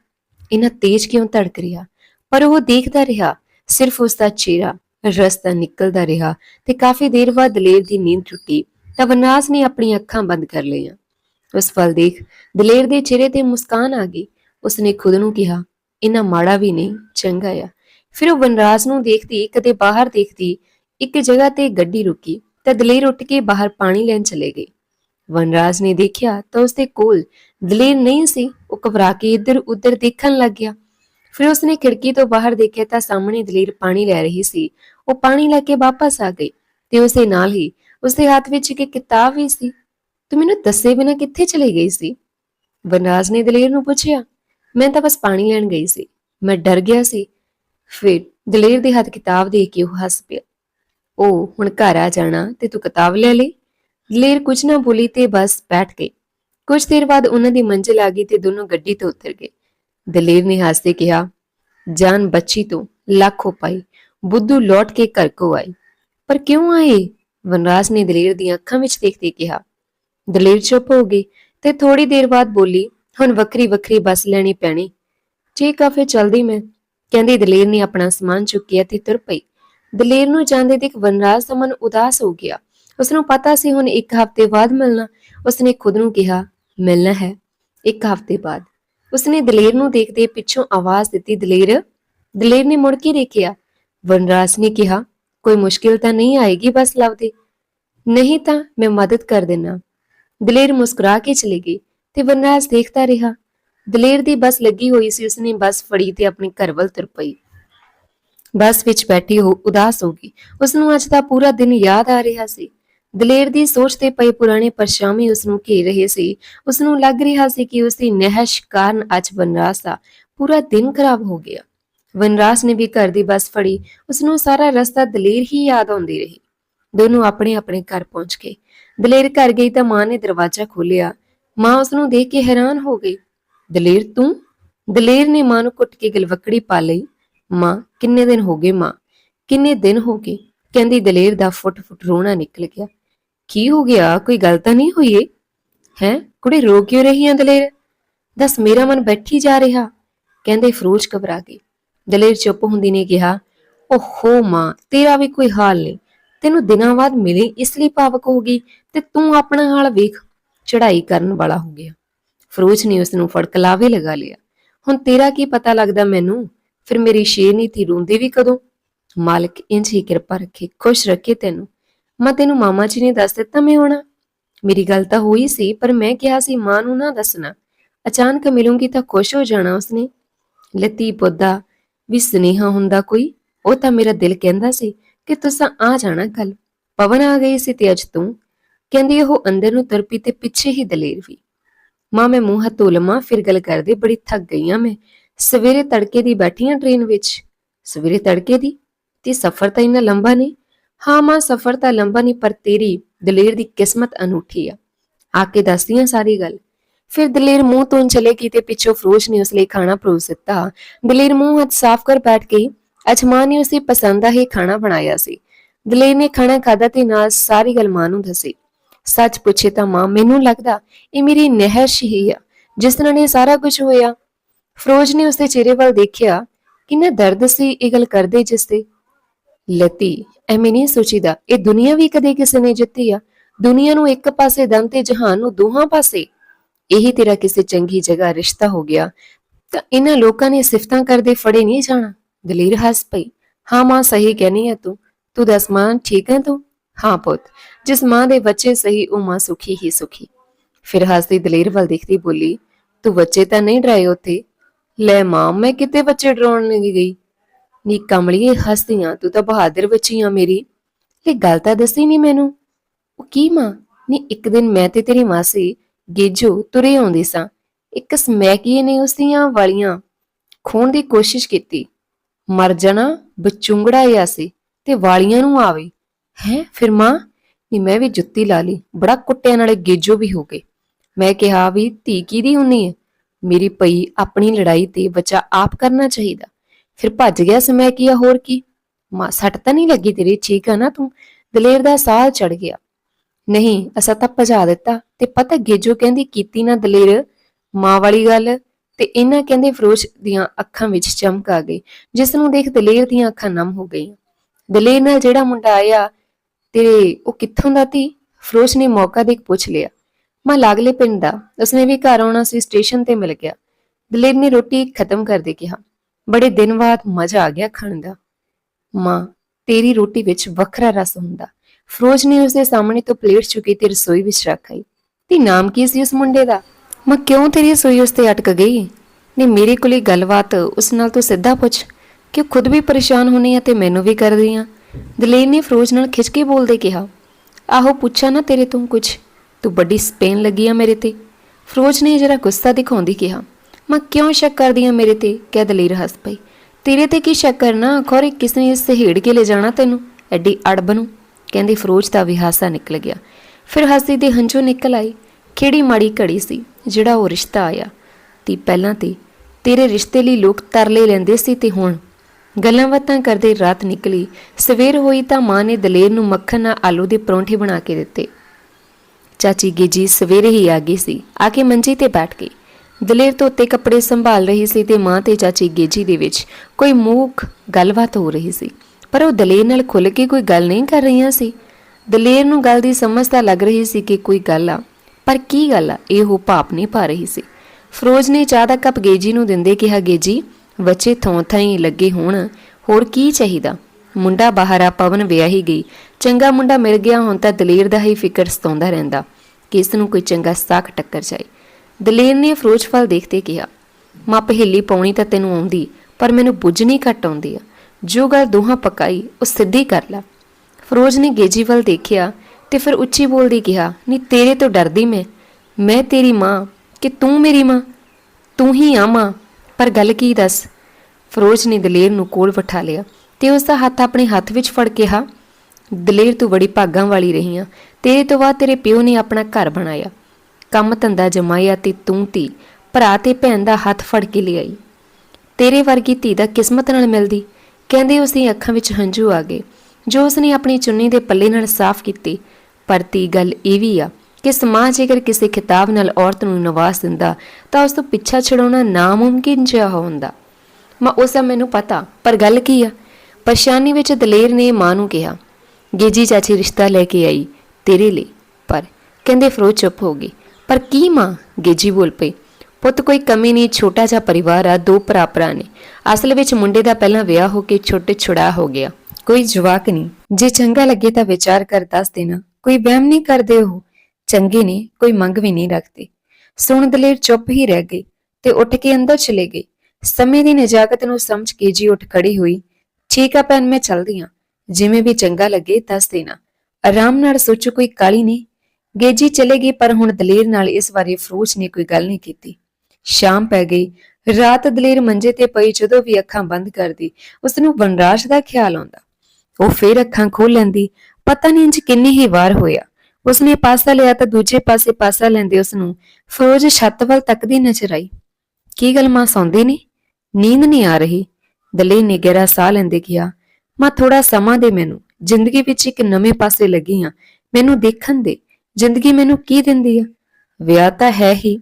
ਇਹਨਾਂ ਤੇਜ਼ ਕਿਉਂ ਧੜਕ ਰਿਹਾ? ਪਰ ਉਹ ਦੇਖਦਾ ਰਿਹਾ, ਸਿਰਫ ਉਸਦਾ ਚਿਹਰਾ ਰਸਤਾ ਨਿਕਲਦਾ ਰਿਹਾ ਤੇ ਕਾਫੀ ਦੇਰ ਬਾਅਦ ਦਲੇਰ ਦੀ ਨੀਂਦ ਟੁੱਟੀ ਤਾਂ ਵਨਰਾਜ ਨੇ ਆਪਣੀਆਂ ਅੱਖਾਂ ਬੰਦ ਕਰ ਲਈਆਂ। ਉਸ ਵੱਲ ਦੇਖ, ਦਲੇਰ ਦੇ ਚਿਹਰੇ ਤੇ ਮੁਸਕਾਨ ਆ ਗਈ। ਉਸਨੇ ਖੁਦ ਨੂੰ ਕਿਹਾ ਇਹਨਾਂ ਮਾੜਾ ਵੀ ਨਹੀਂ, ਚੰਗਾ ਆ। ਫਿਰ ਉਹ ਵਨਰਾਜ ਨੂੰ ਦੇਖਦੀ, ਕਦੇ ਬਾਹਰ ਦੇਖਦੀ, ਇੱਕ ਜਗ੍ਹਾ ਤੇ ਗੱਡੀ ਰੁਕੀ ਤਾਂ ਦਲੇਰ ਉੱਠ ਕੇ ਬਾਹਰ ਪਾਣੀ ਲੈਣ ਚਲੇ ਗਈ। ਵਨਰਾਜ ਨੇ ਦੇਖਿਆ ਤਾਂ ਉਸਦੇ ਕੋਲ ਦਲੇਰ ਨਹੀਂ ਸੀ, ਉਹ ਘਬਰਾ ਕੇ ਇੱਧਰ ਉੱਧਰ ਦੇਖਣ ਲੱਗ ਗਿਆ। ਫਿਰ ਉਸਨੇ ਖਿੜਕੀ ਤੋਂ ਬਾਹਰ ਦੇਖਿਆ ਤਾਂ ਸਾਹਮਣੇ ਦਲੇਰ ਪਾਣੀ ਲੈ ਰਹੀ ਸੀ। ਉਹ ਪਾਣੀ ਲੈ ਕੇ ਵਾਪਸ ਆ ਗਈ ਤੇ ਉਸੇ ਨਾਲ ਹੀ ਉਸਦੇ ਹੱਥ ਵਿੱਚ ਇੱਕ ਕਿਤਾਬ ਵੀ ਸੀ। ਤੂੰ ਮੈਨੂੰ ਦੱਸੇ ਬਿਨਾ ਕਿੱਥੇ ਚਲੀ ਗਈ ਸੀ? ਵਨਰਾਜ ਨੇ ਦਲੇਰ ਨੂੰ ਪੁੱਛਿਆ। ਮੈਂ ਤਾਂ ਬਸ ਪਾਣੀ ਲੈਣ ਗਈ ਸੀ। ਮੈਂ ਡਰ ਗਿਆ ਸੀ। ਫਿਰ ਦਲੇਰ ਦੇ ਹੱਥ ਕਿਤਾਬ ਦੇਖ ਕੇ ਉਹ ਹੱਸ ਪਿਆ। ਉਹ ਹੁਣ ਘਰ ਆ ਜਾਣਾ ਤੇ ਤੂੰ ਕਿਤਾਬ ਲੈ ਲਈ? ਦਲੇਰ ਕੁਝ ਨਾ ਬੋਲੀ ਤੇ ਬਸ ਬੈਠ ਗਈ। ਕੁਝ ਦੇਰ ਬਾਅਦ ਉਹਨਾਂ ਦੀ ਮੰਜ਼ਿਲ ਆ ਗਈ ਤੇ ਦੋਨੋਂ ਗੱਡੀ ਤੋਂ ਉਤਰ ਗਏ। ਦਲੇਰ ਨੇ ਹੱਸਦੇ ਕਿਹਾ, ਜਾਨ ਬੱਚੀ ਤੋਂ, ਲੱਖੋਂ ਪਾਈ, ਬੁੱਧੂ ਲੌਟ ਕੇ ਘਰ ਕੋ ਆਈ। ਪਰ ਕਿਉਂ ਆਏ? ਵਨਰਾਜ ਨੇ ਦਲੇਰ ਦੀਆਂ ਅੱਖਾਂ ਵਿੱਚ ਦੇਖਦੇ ਕਿਹਾ, ਦਲੇਰ ਚੁੱਪ ਹੋ ਗਈ ਤੇ ਥੋੜੀ ਦੇਰ ਬਾਅਦ ਬੋਲੀ, ਹੁਣ ਵੱਖਰੀ ਵੱਖਰੀ ਬੱਸ ਲੈਣੀ ਪੈਣੀ। ਠੀਕ ਆ ਫਿਰ ਚਲਦੀ ਮੈਂ। ਕਹਿੰਦੀ ਦਲੇਰ ਨੇ ਆਪਣਾ ਸਮਾਨ ਚੁੱਕਿਆ ਤੇ ਤੁਰ ਪਈ। ਦਲੇਰ ਨੂੰ ਜਾਂਦੇ ਦੇਖ ਵਨਰਾਜ ਦਾ ਮਨ ਉਦਾਸ ਹੋ ਗਿਆ। ਉਸਨੂੰ ਪਤਾ ਸੀ ਹੁਣ ਇੱਕ ਹਫ਼ਤੇ ਬਾਅਦ ਮਿਲਣਾ। ਉਸਨੇ ਖੁਦ ਨੂੰ ਕਿਹਾ, ਮਿਲਣਾ ਹੈ, ਇੱਕ ਹਫ਼ਤੇ ਬਾਅਦ। ਉਸਨੇ ਦਲੇਰ ਨੂੰ ਦੇਖਦੇ ਪਿੱਛੋਂ ਆਵਾਜ਼ ਦਿੱਤੀ, ਦਲੇਰ ਦਲੇਰ ਨੇ ਮੁੜ ਕੇ ਦੇਖਿਆ? ਵਨਰਾਜ ਨੇ ਕਿਹਾ, ਕੋਈ ਮੁਸ਼ਕਿਲ ਤਾਂ ਨਹੀਂ ਆਏਗੀ ਬਸ ਲੱਭਦੇ। ਨਹੀਂ ਤਾਂ ਮੈਂ ਮਦਦ ਕਰ ਦੇਣਾ ਦਲੇਰ ਮੁਸਕਰਾ ਕੇ ਚਲੀ ਗਈ ਤੇ ਵਨਰਾਜ ਦੇਖਦਾ ਰਿਹਾ। ਦਲੇਰ ਦੀ ਬੱਸ ਲੱਗੀ ਹੋਈ ਸੀ, ਉਸਨੇ ਬੱਸ ਫੜੀ ਤੇ ਆਪਣੇ ਘਰ ਵੱਲ ਤੁਰ ਪਈ। ਬੱਸ ਵਿੱਚ ਬੈਠੀ ਉਹ ਉਦਾਸ ਹੋ ਗਈ। ਉਸ ਨੂੰ ਅੱਜ ਦਾ ਪੂਰਾ ਦਿਨ ਯਾਦ ਆ ਰਿਹਾ ਸੀ। ਦਲੇਰ ਦੀ ਸੋਚ ਤੇ ਪਏ ਪੁਰਾਣੇ ਪਰਛਾਵੇਂ ਉਸ ਨੂੰ ਘੇਰ ਰਹੇ ਸੀ। ਉਸ ਨੂੰ ਲੱਗ ਰਿਹਾ ਸੀ ਕਿ ਉਸ ਦੀ ਨਹਿਸ਼ ਕਾਰਨ ਅੱਜ ਵਨਰਾਜ ਦਾ ਪੂਰਾ ਦਿਨ ਖਰਾਬ ਹੋ ਗਿਆ। ਵਨਰਾਜ ਨੇ ਵੀ ਘਰ ਦੀ ਬੱਸ ਫੜੀ। ਉਸ ਨੂੰ ਸਾਰਾ ਰਸਤਾ ਦਲੇਰ ਹੀ ਯਾਦ ਆਉਂਦੀ ਰਹੀ। ਦੋਨੋਂ ਆਪਣੇ ਆਪਣੇ ਘਰ ਪਹੁੰਚ ਗਏ। ਦਲੇਰ ਘਰ ਗਈ ਤਾਂ ਮਾਂ ਨੇ ਦਰਵਾਜ਼ਾ ਖੋਲ੍ਹਿਆ। ਮਾਂ ਉਸ ਨੂੰ ਦੇਖ ਕੇ ਹੈਰਾਨ ਹੋ ਗਈ। ਦਲੇਰ, ਤੂੰ? ਦਲੇਰ ਨੇ ਮਾਂ ਨੂੰ ਕੁੱਟ ਕੇ ਗਲਵਕੜੀ ਪਾ ਲਈ। ਮਾਂ, ਕਿੰਨੇ ਦਿਨ ਹੋ ਗਏ ਮਾਂ? ਕਿੰਨੇ ਦਿਨ ਹੋ ਗਏ? ਕਹਿੰਦੀ ਦਲੇਰ ਦਾ ਫੁੱਟ ਫੁੱਟ ਰੋਣਾ ਨਿਕਲ ਗਿਆ। ਕੀ ਹੋ ਗਿਆ? ਕੋਈ ਗੱਲ ਤਾਂ ਨਹੀਂ ਹੋਈ ਏ ਹੈ? ਕੁੜੇ ਰੋ ਕਿਉਂ ਰਹੀ ਆਂ ਦਲੇਰ? ਦੱਸ, ਮੇਰਾ ਮਨ ਬੈਠੀ ਜਾ ਰਿਹਾ। ਕਹਿੰਦੇ ਫਰੋਜ ਘਬਰਾ ਗਈ। ਦਲੇਰ ਚੁੱਪ ਹੁੰਦੀ ਨੇ ਕਿਹਾ, ਓਹੋ ਮਾਂ, ਤੇਰਾ ਵੀ ਕੋਈ ਹਾਲ ਨਹੀਂ। ਤੈਨੂੰ ਦਿਨਾਂ ਬਾਅਦ ਮਿਲੀ, ਇਸ ਲਈ ਭਾਵਕ ਹੋ ਗਈ ਤੇ ਤੂੰ ਆਪਣਾ ਹਾਲ ਵੇਖ। ਚੜਾਈ ਕਰਨ ਵਾਲਾ ਹੋ ਗਿਆ। ਫਰੋਜ ਨੇ ਉਸ ਨੂੰ ਫੜਕਲਾਵੇ ਲਗਾ ਲਿਆ। ਹੁਣ ਤੇਰਾ ਕੀ ਪਤਾ ਲੱਗਦਾ ਮੈਨੂੰ? ਫਿਰ ਮੇਰੀ ਸ਼ੇਰਨੀ ਤੀ ਰੋਂਦੀ ਵੀ ਕਦੋਂ? ਮਾਲਕ ਇੰਝ ਹੀ ਕਿਰਪਾ ਰੱਖੇ, ਖੁਸ਼ ਰੱਖੇ ਤੈਨੂੰ। ਮੈਂ ਤੈਨੂੰ ਮਾਮਾ ਜੀ ਨੇ ਦੱਸ ਦਿੱਤਾ ਮੈਂ ਆਉਣਾ। ਮੇਰੀ ਗੱਲ ਤਾਂ ਹੋਈ ਸੀ, ਪਰ ਮੈਂ ਕਿਹਾ ਸੀ ਮਾਂ ਨੂੰ ਨਾ ਦੱਸਣਾ। ਅਚਾਨਕ ਮਿਲੂੰਗੀ ਤਾਂ ਖੁਸ਼ ਹੋ ਜਾਣਾ ਉਸਨੇ। ਲਤੀ ਪੁੱਦਾ ਵੀ ਸੁਨੇਹਾ ਹੁੰਦਾ ਕੋਈ, ਉਹ ਤਾਂ ਮੇਰਾ ਦਿਲ ਕਹਿੰਦਾ ਸੀ ਕਿ ਤੁਸੀਂ ਆ ਜਾਣਾ ਕੱਲ ਪਵਨ ਆ ਗਈ ਸੀ ਤੇ ਅੱਜ ਤੂੰ। ਕਹਿੰਦੀ ਉਹ ਅੰਦਰ ਨੂੰ ਤਰਪੀ ਤੇ ਪਿੱਛੇ ਹੀ ਦਲੇਰ ਵੀ। ਮਾਂ ਮੈਂ ਮੂੰਹ ਹੱਥ ਧੋ ਫਿਰ ਗੱਲ ਕਰਦੇ, ਬੜੀ ਥੱਕ ਗਈ ਆਂ ਮੈਂ। ਸਵੇਰੇ ਤੜਕੇ ਦੀ ਬੈਠੀ ਆਂ ਟ੍ਰੇਨ ਵਿੱਚ। ਸਵੇਰੇ ਤੜਕੇ ਦੀ? ਤੇ ਸਫ਼ਰ ਤਾਂ ਇੰਨਾ ਲੰਬਾ ਨਹੀਂ। ਹਾਂ ਮਾਂ, ਸਫ਼ਰ ਤਾਂ ਲੰਬਾ ਨਹੀਂ ਪਰ ਤੇਰੀ ਦਲੇਰ ਦੀ ਕਿਸਮਤ ਅਨੂਠੀ ਆ। ਆ ਕੇ ਦੱਸਦੀ ਆਂ ਸਾਰੀ ਗੱਲ। ਫਿਰ ਦਲੇਰ ਮੂੰਹ ਤੋਂ ਚਲੇ ਗਈ ਤੇ ਪਿੱਛੋਂ ਫਰੋਜ ਨੇ ਉਸ ਲਈ ਖਾਣਾ ਪਰੋਸ ਦਿੱਤਾ। ਦਲੇਰ ਮੂੰਹ ਹੱਥ ਸਾਫ਼ ਕਰ ਬੈਠ ਗਈ। ਅੱਜ ਨੇ ਉਸੇ ਪਸੰਦ ਦਾ ਹੀ ਖਾਣਾ ਬਣਾਇਆ ਸੀ। ਦਲੇਰ ਨੇ ਖਾਣਾ ਖਾਦਾ ਤੇ ਨਾਲ ਸਾਰੀ ਗੱਲ ਮਾਂ ਨੂੰ ਦੱਸੀ। ਸੱਚ ਪੁੱਛੇ ਤਾਂ ਮਾਂ, ਮੈਨੂੰ ਲੱਗਦਾ ਇਹ ਮੇਰੀ ਨਹਿਸ਼ ਹੀ ਆ, ਜਿਸ ਨਾਲ ਇਹ ਸਾਰਾ ਕੁਝ ਹੋਇਆ। ਫਰੋਜ ਨੇ ਉਸਦੇ ਚਿਹਰੇ ਵੱਲ ਦੇਖਿਆ। ਕਿੰਨਾ ਦਰਦ ਸੀ ਇਹ ਗੱਲ ਕਰਦੇ ਜਿਸ ਤੇ। ਲਤੀ ਐਵੇਂ ਨਹੀਂ ਸੋਚੀਦਾ ਇਹ ਦੁਨੀਆ ਵੀ ਕਦੇ ਕਿਸੇ ਨੇ ਜਿੱਤੀ ਆ ਦੁਨੀਆ ਨੂੰ ਇੱਕ ਪਾਸੇ ਦਮ ਤੇ ਜਹਾਨ ਨੂੰ ਦੋਹਾਂ ਪਾਸੇ ਇਹੀ ਤੇਰਾ ਕਿਸੇ ਚੰਗੀ ਜਗ੍ਹਾ ਰਿਸ਼ਤਾ ਹੋ ਗਿਆ ਤਾਂ ਇਹਨਾਂ ਲੋਕਾਂ ਨੇ ਸਿਫਤਾਂ ਕਰਦੇ ਫੜੇ ਨਹੀਂ ਜਾਣਾ ਦਲੇਰ ਹੱਸ ਪਈ ਹਾਂ ਮਾਂ ਸਹੀ ਕਹਿਨੀ ਆ ਤੂੰ ਤੂੰ ਦੱਸ ਮਾਂ ਠੀਕ ਹੈ ਤੂੰ ਹਾਂ ਪੁੱਤ ਜਿਸ ਮਾਂ ਦੇ ਬੱਚੇ ਸਹੀ ਉਹ ਮਾਂ ਸੁਖੀ ਹੀ ਸੁਖੀ ਫਿਰ ਹੱਸਦੀ ਦਲੇਰ ਵੱਲ ਦੇਖਦੀ ਬੋਲੀ ਤੂੰ ਬੱਚੇ ਤਾਂ ਨਹੀਂ ਡਰਾਏ ਉੱਥੇ ਲੈ ਮਾਂ ਮੈਂ ਕਿਤੇ ਬੱਚੇ ਡਰਾਉਣ ਨਹੀਂ ਗਈ ਨੀ ਕਮਲੀਏ ਹੱਸਦੀਆਂ, ਤੂੰ ਤਾਂ ਬਹਾਦਰ ਬੱਚੀ ਆ ਮੇਰੀ। ਇਹ ਗੱਲ ਤਾਂ ਦੱਸੀ ਨਹੀਂ ਮੈਨੂੰ। ਉਹ ਕੀ ਮਾਂ? ਨੀ, ਇੱਕ ਦਿਨ ਮੈਂ ਤੇ ਤੇਰੀ ਮਾਸੀ ਗੇਜੋ ਤੁਰੇ ਆਉਂਦੀ ਸਾਂ। ਇੱਕ ਸਮੈਕੀਏ ਨੇ ਉਸ ਦੀਆਂ ਵਾਲੀਆਂ ਖੋਣ ਦੀ ਕੋਸ਼ਿਸ਼ ਕੀਤੀ। ਮਰ ਜਾਣਾ, ਬਚੁੰਗੜਾ ਜਿਹਾ ਸੀ ਤੇ ਵਾਲੀਆਂ ਨੂੰ ਆਵੇ। ਹੈ, ਫਿਰ ਮਾਂ? ਨੀ, ਮੈਂ ਵੀ ਜੁੱਤੀ ਲਾ ਲਈ। ਬੜਾ ਕੁੱਟਿਆਂ ਨਾਲੇ ਗੇਜੋ ਵੀ ਹੋ ਗਏ। ਮੈਂ ਕਿਹਾ ਵੀ ਧੀ ਕਿਹਦੀ ਹੁੰਨੀ ਹੈ ਮੇਰੀ ਪਈ ਆਪਣੀ ਲੜਾਈ ਤੇ ਬਚਾ ਆਪ ਕਰਨਾ ਚਾਹੀਦਾ। ਫਿਰ ਭੱਜ ਗਿਆ ਸਮੈਕੀਆ ਹੋਰ ਕੀ? ਮਾਂ, ਸੱਟ ਤਾਂ ਨਹੀਂ ਲੱਗੀ ਤੇਰੀ? ਠੀਕ ਆ ਨਾ ਤੂੰ? ਦਲੇਰ ਦਾ ਸਾਹ ਚੜ ਗਿਆ। ਨਹੀਂ, ਅਸਾਂ ਤਾਂ ਭਜਾ ਦਿੱਤਾ। ਤੇ ਪਤਾ ਗੇਜੋ ਕਹਿੰਦੀ ਕੀਤੀ ਨਾ ਦਲੇਰ? ਮਾਂ ਵਾਲੀ ਗੱਲ। ਤੇ ਇਹਨਾਂ ਕਹਿੰਦੇ ਫਰੋਸ਼ ਦੀਆਂ ਅੱਖਾਂ ਵਿੱਚ ਚਮਕ ਆ ਗਈ। ਜਿਸ ਨੂੰ ਦੇਖ ਦਲੇਰ ਦੀਆਂ ਅੱਖਾਂ ਨਮ ਹੋ ਗਈਆਂ। ਦਲੇਰ ਨਾਲ ਜਿਹੜਾ ਮੁੰਡਾ ਆਇਆ ਤੇਰੇ ਉਹ ਕਿੱਥੋਂ ਦਾ ਤੀ ਫਰੋਸ਼ ਨੇ ਮੌਕਾ ਦੇਖ ਪੁੱਛ ਲਿਆ। ਮੈਂ, ਲਾਗਲੇ ਪਿੰਡ ਦਾ। ਉਸਨੇ ਵੀ ਘਰ ਆਉਣਾ ਸੀ, ਸਟੇਸ਼ਨ ਤੇ ਮਿਲ ਗਿਆ। ਦਲੇਰ ਨੇ ਰੋਟੀ ਖਤਮ ਕਰਦੇ ਕਿਹਾ। ਬੜੇ ਦਿਨ ਬਾਅਦ ਮਜ਼ਾ ਆ ਗਿਆ ਖਾਣ ਦਾ। ਮਾਂ, ਤੇਰੀ ਰੋਟੀ ਵਿੱਚ ਵੱਖਰਾ ਰਸ ਹੁੰਦਾ। ਫਰੋਜ਼ ਨੇ ਉਸਦੇ ਸਾਹਮਣੇ ਤੋਂ ਪਲੇਟ ਚੁੱਕੀ ਤੇ ਰਸੋਈ ਵਿੱਚ ਰੱਖ ਆਈ। ਤੇ ਨਾਮ ਕੀ ਸੀ ਉਸ ਮੁੰਡੇ ਦਾ? ਮੈਂ, ਕਿਉਂ ਤੇਰੀ ਰਸੋਈ ਉਸ ਤੇ ਅਟਕ ਗਈ? ਨੇ ਮੇਰੇ ਕੋਲੇ ਗੱਲਬਾਤ ਉਸ ਨਾਲ ਤੂੰ ਸਿੱਧਾ ਪੁੱਛ। ਕਿ ਉਹ ਖੁਦ ਵੀ ਪਰੇਸ਼ਾਨ ਹੋਣੀ ਆ ਤੇ ਮੈਨੂੰ ਵੀ ਕਰਦੀ ਆ? ਦਲੇਰ ਨੇ ਫਰੋਜ਼ ਨਾਲ ਖਿੱਚ ਕੇ ਬੋਲਦੇ ਕਿਹਾ, ਆਹੋ, ਪੁੱਛਾ ਨਾ ਤੇਰੇ ਤੋਂ ਕੁਝ ਤੂੰ ਵੱਡੀ ਸਪੇਨ ਲੱਗੀ ਆ ਮੇਰੇ ਤੇ। ਫਰੋਜ਼ ਨੇ ਜਰਾ ਗੁੱਸਾ ਦਿਖਾਉਂਦੀ ਕਿਹਾ ਮੈਂ ਕਿਉਂ ਸ਼ੱਕ ਕਰਦੀ ਆ ਮੇਰੇ ਤੇ? ਕਹਿ ਦਲੇਰ ਹੱਸ ਪਈ। ਤੇਰੇ ਤੇ ਕੀ ਸ਼ੱਕ ਕਰਨਾ? ਖੋਰੇ, ਕਿਸ ਨੇ ਸਹੇੜ ਕੇ ਲੈ ਜਾਣਾ ਤੈਨੂੰ? ਐਡੀ ਅੜਬ ਨੂੰ। ਕਹਿੰਦੀ ਫਰੋਜ਼ ਦਾ ਵੀ ਹਾਸਾ ਨਿਕਲ ਗਿਆ। ਫਿਰ ਹੱਸਦੀ ਦੇ ਹੰਝੂ ਨਿਕਲ ਆਈ ਕਿਹੜੀ ਮਾੜੀ ਘੜੀ ਸੀ, ਜਿਹੜਾ ਉਹ ਰਿਸ਼ਤਾ ਆਇਆ? ਤੀ ਪਹਿਲਾਂ ਤੇ ਤੇਰੇ ਰਿਸ਼ਤੇ ਲਈ ਲੋਕ ਤਰਲੇ ਲੈਂਦੇ ਸੀ ਤੇ ਹੁਣ ਗੱਲਾਂ ਬਾਤਾਂ ਕਰਦੇ ਰਾਤ ਨਿਕਲੀ। ਸਵੇਰ ਹੋਈ ਤਾਂ ਮਾਂ ਨੇ ਦਲੇਰ ਨੂੰ ਮੱਖਣ ਨਾਲ ਆਲੂ ਦੇ ਪਰੌਂਠੇ ਬਣਾ ਕੇ ਦਿੱਤੇ। ਚਾਚੀ ਗੀਜੀ ਸਵੇਰੇ ਹੀ ਆ ਗਈ ਸੀ। ਆ ਕੇ ਮੰਜੀ ਤੇ ਬੈਠ ਗਈ। ਦਲੇਰ ਧੋਤੇ ਕੱਪੜੇ ਸੰਭਾਲ ਰਹੀ ਸੀ ਤੇ ਮਾਂ ਤੇ ਚਾਚੀ ਗੇਜੀ ਦੇ ਵਿੱਚ ਕੋਈ ਮੂਕ ਗੱਲਬਾਤ ਹੋ ਰਹੀ ਸੀ। ਪਰ ਉਹ ਦਲੇਰ ਨਾਲ ਖੁੱਲ ਕੇ ਕੋਈ ਗੱਲ ਨਹੀਂ ਕਰ ਰਹੀਆਂ ਸੀ। ਦਲੇਰ ਨੂੰ ਗੱਲ ਦੀ ਸਮਝ ਤਾਂ ਲੱਗ ਰਹੀ ਸੀ ਕਿ ਕੋਈ ਗੱਲ ਆ, ਪਰ ਕੀ ਗੱਲ ਆ, ਇਹ ਉਹ ਭਾਪ ਨਹੀਂ ਪਾ ਰਹੀ ਸੀ। ਫਰੋਜ਼ ਨੇ ਚਾਹ ਦਾ ਕੱਪ ਗੇਜੀ ਨੂੰ ਦਿੰਦੇ ਕਿਹਾ, ਗੇਜੀ, ਬੱਚੇ ਥੋਂ ਥਾਈ ਲੱਗੇ ਹੋਣ, ਹੋਰ ਕੀ ਚਾਹੀਦਾ? ਮੁੰਡਾ ਬਾਹਰ ਆ, ਪਵਨ ਵਿਆਹੀ ਗਈ। ਚੰਗਾ ਮੁੰਡਾ ਮਿਲ ਗਿਆ ਹੁਣ ਤਾਂ ਦਲੇਰ ਦਾ ਹੀ ਫਿਕਰ ਸਤਾਉਂਦਾ ਰਹਿੰਦਾ। ਕਿ ਇਸ ਨੂੰ ਕੋਈ ਚੰਗਾ ਸਾਖ ਟੱਕਰ ਜਾਏ? ਦਲੇਰ ਨੇ ਫਰੋਜ਼ ਵੱਲ ਦੇਖਦੇ ਕਿਹਾ, ਮਾਂ ਪਹੇਲੀ ਪਾਉਣੀ ਤਾਂ ਤੈਨੂੰ ਆਉਂਦੀ, ਪਰ ਮੈਨੂੰ ਬੁੱਝਣੀ ਘੱਟ ਆਉਂਦੀ ਆ। ਜੋ ਗੱਲ ਦੋਹਾਂ ਪਕਾਈ, ਉਹ ਸਿੱਧੀ ਕਰ ਲਾ। ਫਰੋਜ਼ ਨੇ ਗੇਜੀ ਵੱਲ ਦੇਖਿਆ ਤੇ ਫਿਰ ਉੱਚੀ ਬੋਲਦੀ ਕਿਹਾ ਨਹੀਂ ਤੇਰੇ ਤੋਂ ਡਰਦੀ ਮੈਂ। ਮੈਂ ਤੇਰੀ ਮਾਂ, ਕਿ ਤੂੰ ਮੇਰੀ ਮਾਂ? ਤੂੰ ਹੀ ਆ ਮਾਂ, ਪਰ ਗੱਲ ਕੀ ਦੱਸ? ਫਰੋਜ਼ ਨੇ ਦਲੇਰ ਨੂੰ ਕੋਲ ਬਿਠਾ ਲਿਆ ਤੇ ਉਸ ਦਾ ਹੱਥ ਆਪਣੇ ਹੱਥ ਵਿੱਚ ਫੜ ਕੇ ਹਾ ਦਲੇਰ, ਤੂੰ ਬੜੀ ਭਾਗਾਂ ਵਾਲੀ ਰਹੀ ਆ। ਤੇਰੇ ਤੋਂ ਬਾਅਦ ਤੇਰੇ ਪਿਓ ਨੇ ਆਪਣਾ ਘਰ ਬਣਾਇਆ। ਕੰਮ ਧੰਦਾ ਜਮਾਇਆ ਤੇ ਤੂੰ ਧੀ, ਭਰਾ ਤੇ ਭੈਣ ਦਾ ਹੱਥ ਫੜ ਕੇ ਲਿਆਈ। ਤੇਰੇ ਵਰਗੀ ਧੀ ਦਾ ਕਿਸਮਤ ਨਾਲ ਮਿਲਦੀ, ਕਹਿੰਦੇ ਉਸ ਦੀਆਂ ਅੱਖਾਂ ਵਿੱਚ ਹੰਝੂ ਆ ਗਏ, ਜੋ ਉਸਨੇ ਆਪਣੀ ਚੁੰਨੀ ਦੇ ਪੱਲੇ ਨਾਲ ਸਾਫ਼ ਕੀਤੀ। ਪਰ ਤੀ ਗੱਲ ਇਹ ਵੀ ਆ ਕਿ ਸਮਾਜ ਜੇਕਰ ਕਿਸੇ ਖਿਤਾਬ ਨਾਲ ਔਰਤ ਨੂੰ ਨਵਾਜ਼ ਦਿੰਦਾ, ਤਾਂ ਉਸ ਤੋਂ ਪਿੱਛਾ ਛਡਾਉਣਾ ਨਾਮੁਮਕਿਨ ਜਿਹਾ ਹੁੰਦਾ। ਮਾਂ ਉਹ ਸਭ ਮੈਨੂੰ ਪਤਾ, ਪਰ ਗੱਲ ਕੀ ਆ? ਪਰੇਸ਼ਾਨੀ ਵਿੱਚ ਦਲੇਰ ਨੇ ਮਾਂ ਨੂੰ ਕਿਹਾ, ਗੇਜੀ ਚਾਚੀ ਰਿਸ਼ਤਾ ਲੈ ਕੇ ਆਈ ਤੇਰੇ ਲਈ, ਪਰ, ਕਹਿੰਦੇ ਫਰੋਜ਼ ਚੁੱਪ ਹੋ ਗਈ ਪਰ ਕੀ ਮਾਂ? ਗੇਜੀ ਬੋਲ ਪਈ। ਪੁੱਤ, ਕੋਈ ਕਮੀ ਨਹੀਂ, ਛੋਟਾ ਜਿਹਾ ਪਰਿਵਾਰ ਆ, ਦੋ ਭਰਾ ਭਰਾ ਨੇ। ਅਸਲ ਵਿੱਚ ਮੁੰਡੇ ਦਾ ਪਹਿਲਾਂ ਵਿਆਹ ਹੋ ਕੇ ਛੋਟੇ ਛੁੜਾ ਹੋ ਗਿਆ। ਕੋਈ ਜਵਾਕ ਨਹੀਂ। ਜੇ ਚੰਗਾ ਲੱਗੇ ਤਾਂ ਵਿਚਾਰ ਕਰ ਦੱਸ ਦੇਣਾ। ਕੋਈ ਵਹਿਮ ਨਹੀਂ ਕਰਦੇ ਉਹ। ਚੰਗੇ ਨੇ, ਕੋਈ ਮੰਗ ਵੀ ਨਹੀਂ ਰੱਖਦੇ। ਸੁਣ ਦਲੇਰ ਚੁੱਪ ਹੀ ਰਹਿ ਗਈ ਤੇ ਉੱਠ ਕੇ ਅੰਦਰ ਚਲੇ ਗਈ ਸਮੇਂ ਦੀ ਨਜਾਕਤ ਨੂੰ ਸਮਝ ਕੇ ਜੀ ਉੱਠ ਖੜੀ ਹੋਈ। ਠੀਕ ਆ ਭੈਣ, ਮੈਂ ਚੱਲਦੀ ਆ। ਜਿਵੇਂ ਵੀ ਚੰਗਾ ਲੱਗੇ, ਦੱਸ ਦੇਣਾ। ਆਰਾਮ ਨਾਲ ਸੋਚੋ, ਕੋਈ ਕਾਲੀ ਨਹੀਂ। ਗੇਜੀ ਚਲੇ ਗਈ, ਪਰ ਹੁਣ ਦਲੇਰ ਨਾਲ ਇਸ ਬਾਰੇ ਫਰੋਜ ਨੇ ਕੋਈ ਗੱਲ ਨਹੀਂ ਕੀਤੀ। ਸ਼ਾਮ ਪੈ ਗਈ। ਰਾਤ ਦਲੇਰ ਮੰਜੇ ਤੇ ਪਈ, ਜਦੋਂ ਵੀ ਅੱਖਾਂ ਬੰਦ ਕਰਦੀ ਉਸ ਨੂੰ ਵਨਰਾਜ ਦਾ ਖਿਆਲ ਆਉਂਦਾ। ਉਹ ਫੇਰ ਅੱਖਾਂ ਖੋਲ ਲੈਂਦੀ। ਪਤਾ ਨਹੀਂ ਇੰਜ ਕਿੰਨੀ ਹੀ ਵਾਰ ਹੋਇਆ। ਉਸਨੇ ਪਾਸਾ ਲਿਆ ਤਾਂ ਦੂਜੇ ਪਾਸੇ ਪਾਸਾ ਲੈਂਦੇ ਉਸ ਨੂੰ ਫਰੋਜ਼ ਛੱਤ ਵੱਲ ਤੱਕਦੀ ਨਜ਼ਰ ਆਈ। ਕੀ ਗੱਲ ਮਾਂ, ਸੌਂਦੀ ਨਹੀਂ? ਨੀਂਦ ਨਹੀਂ ਆ ਰਹੀ। ਦਲੇਰ ਨੇ ਗਹਿਰਾ ਸਾਹ ਲੈਂਦੇ ਕਿਹਾ, ਮਾਂ ਥੋੜਾ ਸਮਾਂ ਦੇ ਮੈਨੂੰ। ਜ਼ਿੰਦਗੀ ਵਿੱਚ ਇੱਕ ਨਵੇਂ ਪਾਸੇ ਲੱਗੀ ਆ। ਮੈਨੂੰ ਦੇਖਣ ਦੇ। ਜ਼ਿੰਦਗੀ ਮੈਨੂੰ ਕੀ ਦਿੰਦੀ ਆ? ਵਿਆਹ ਤਾਂ ਹੈ ਹੀ।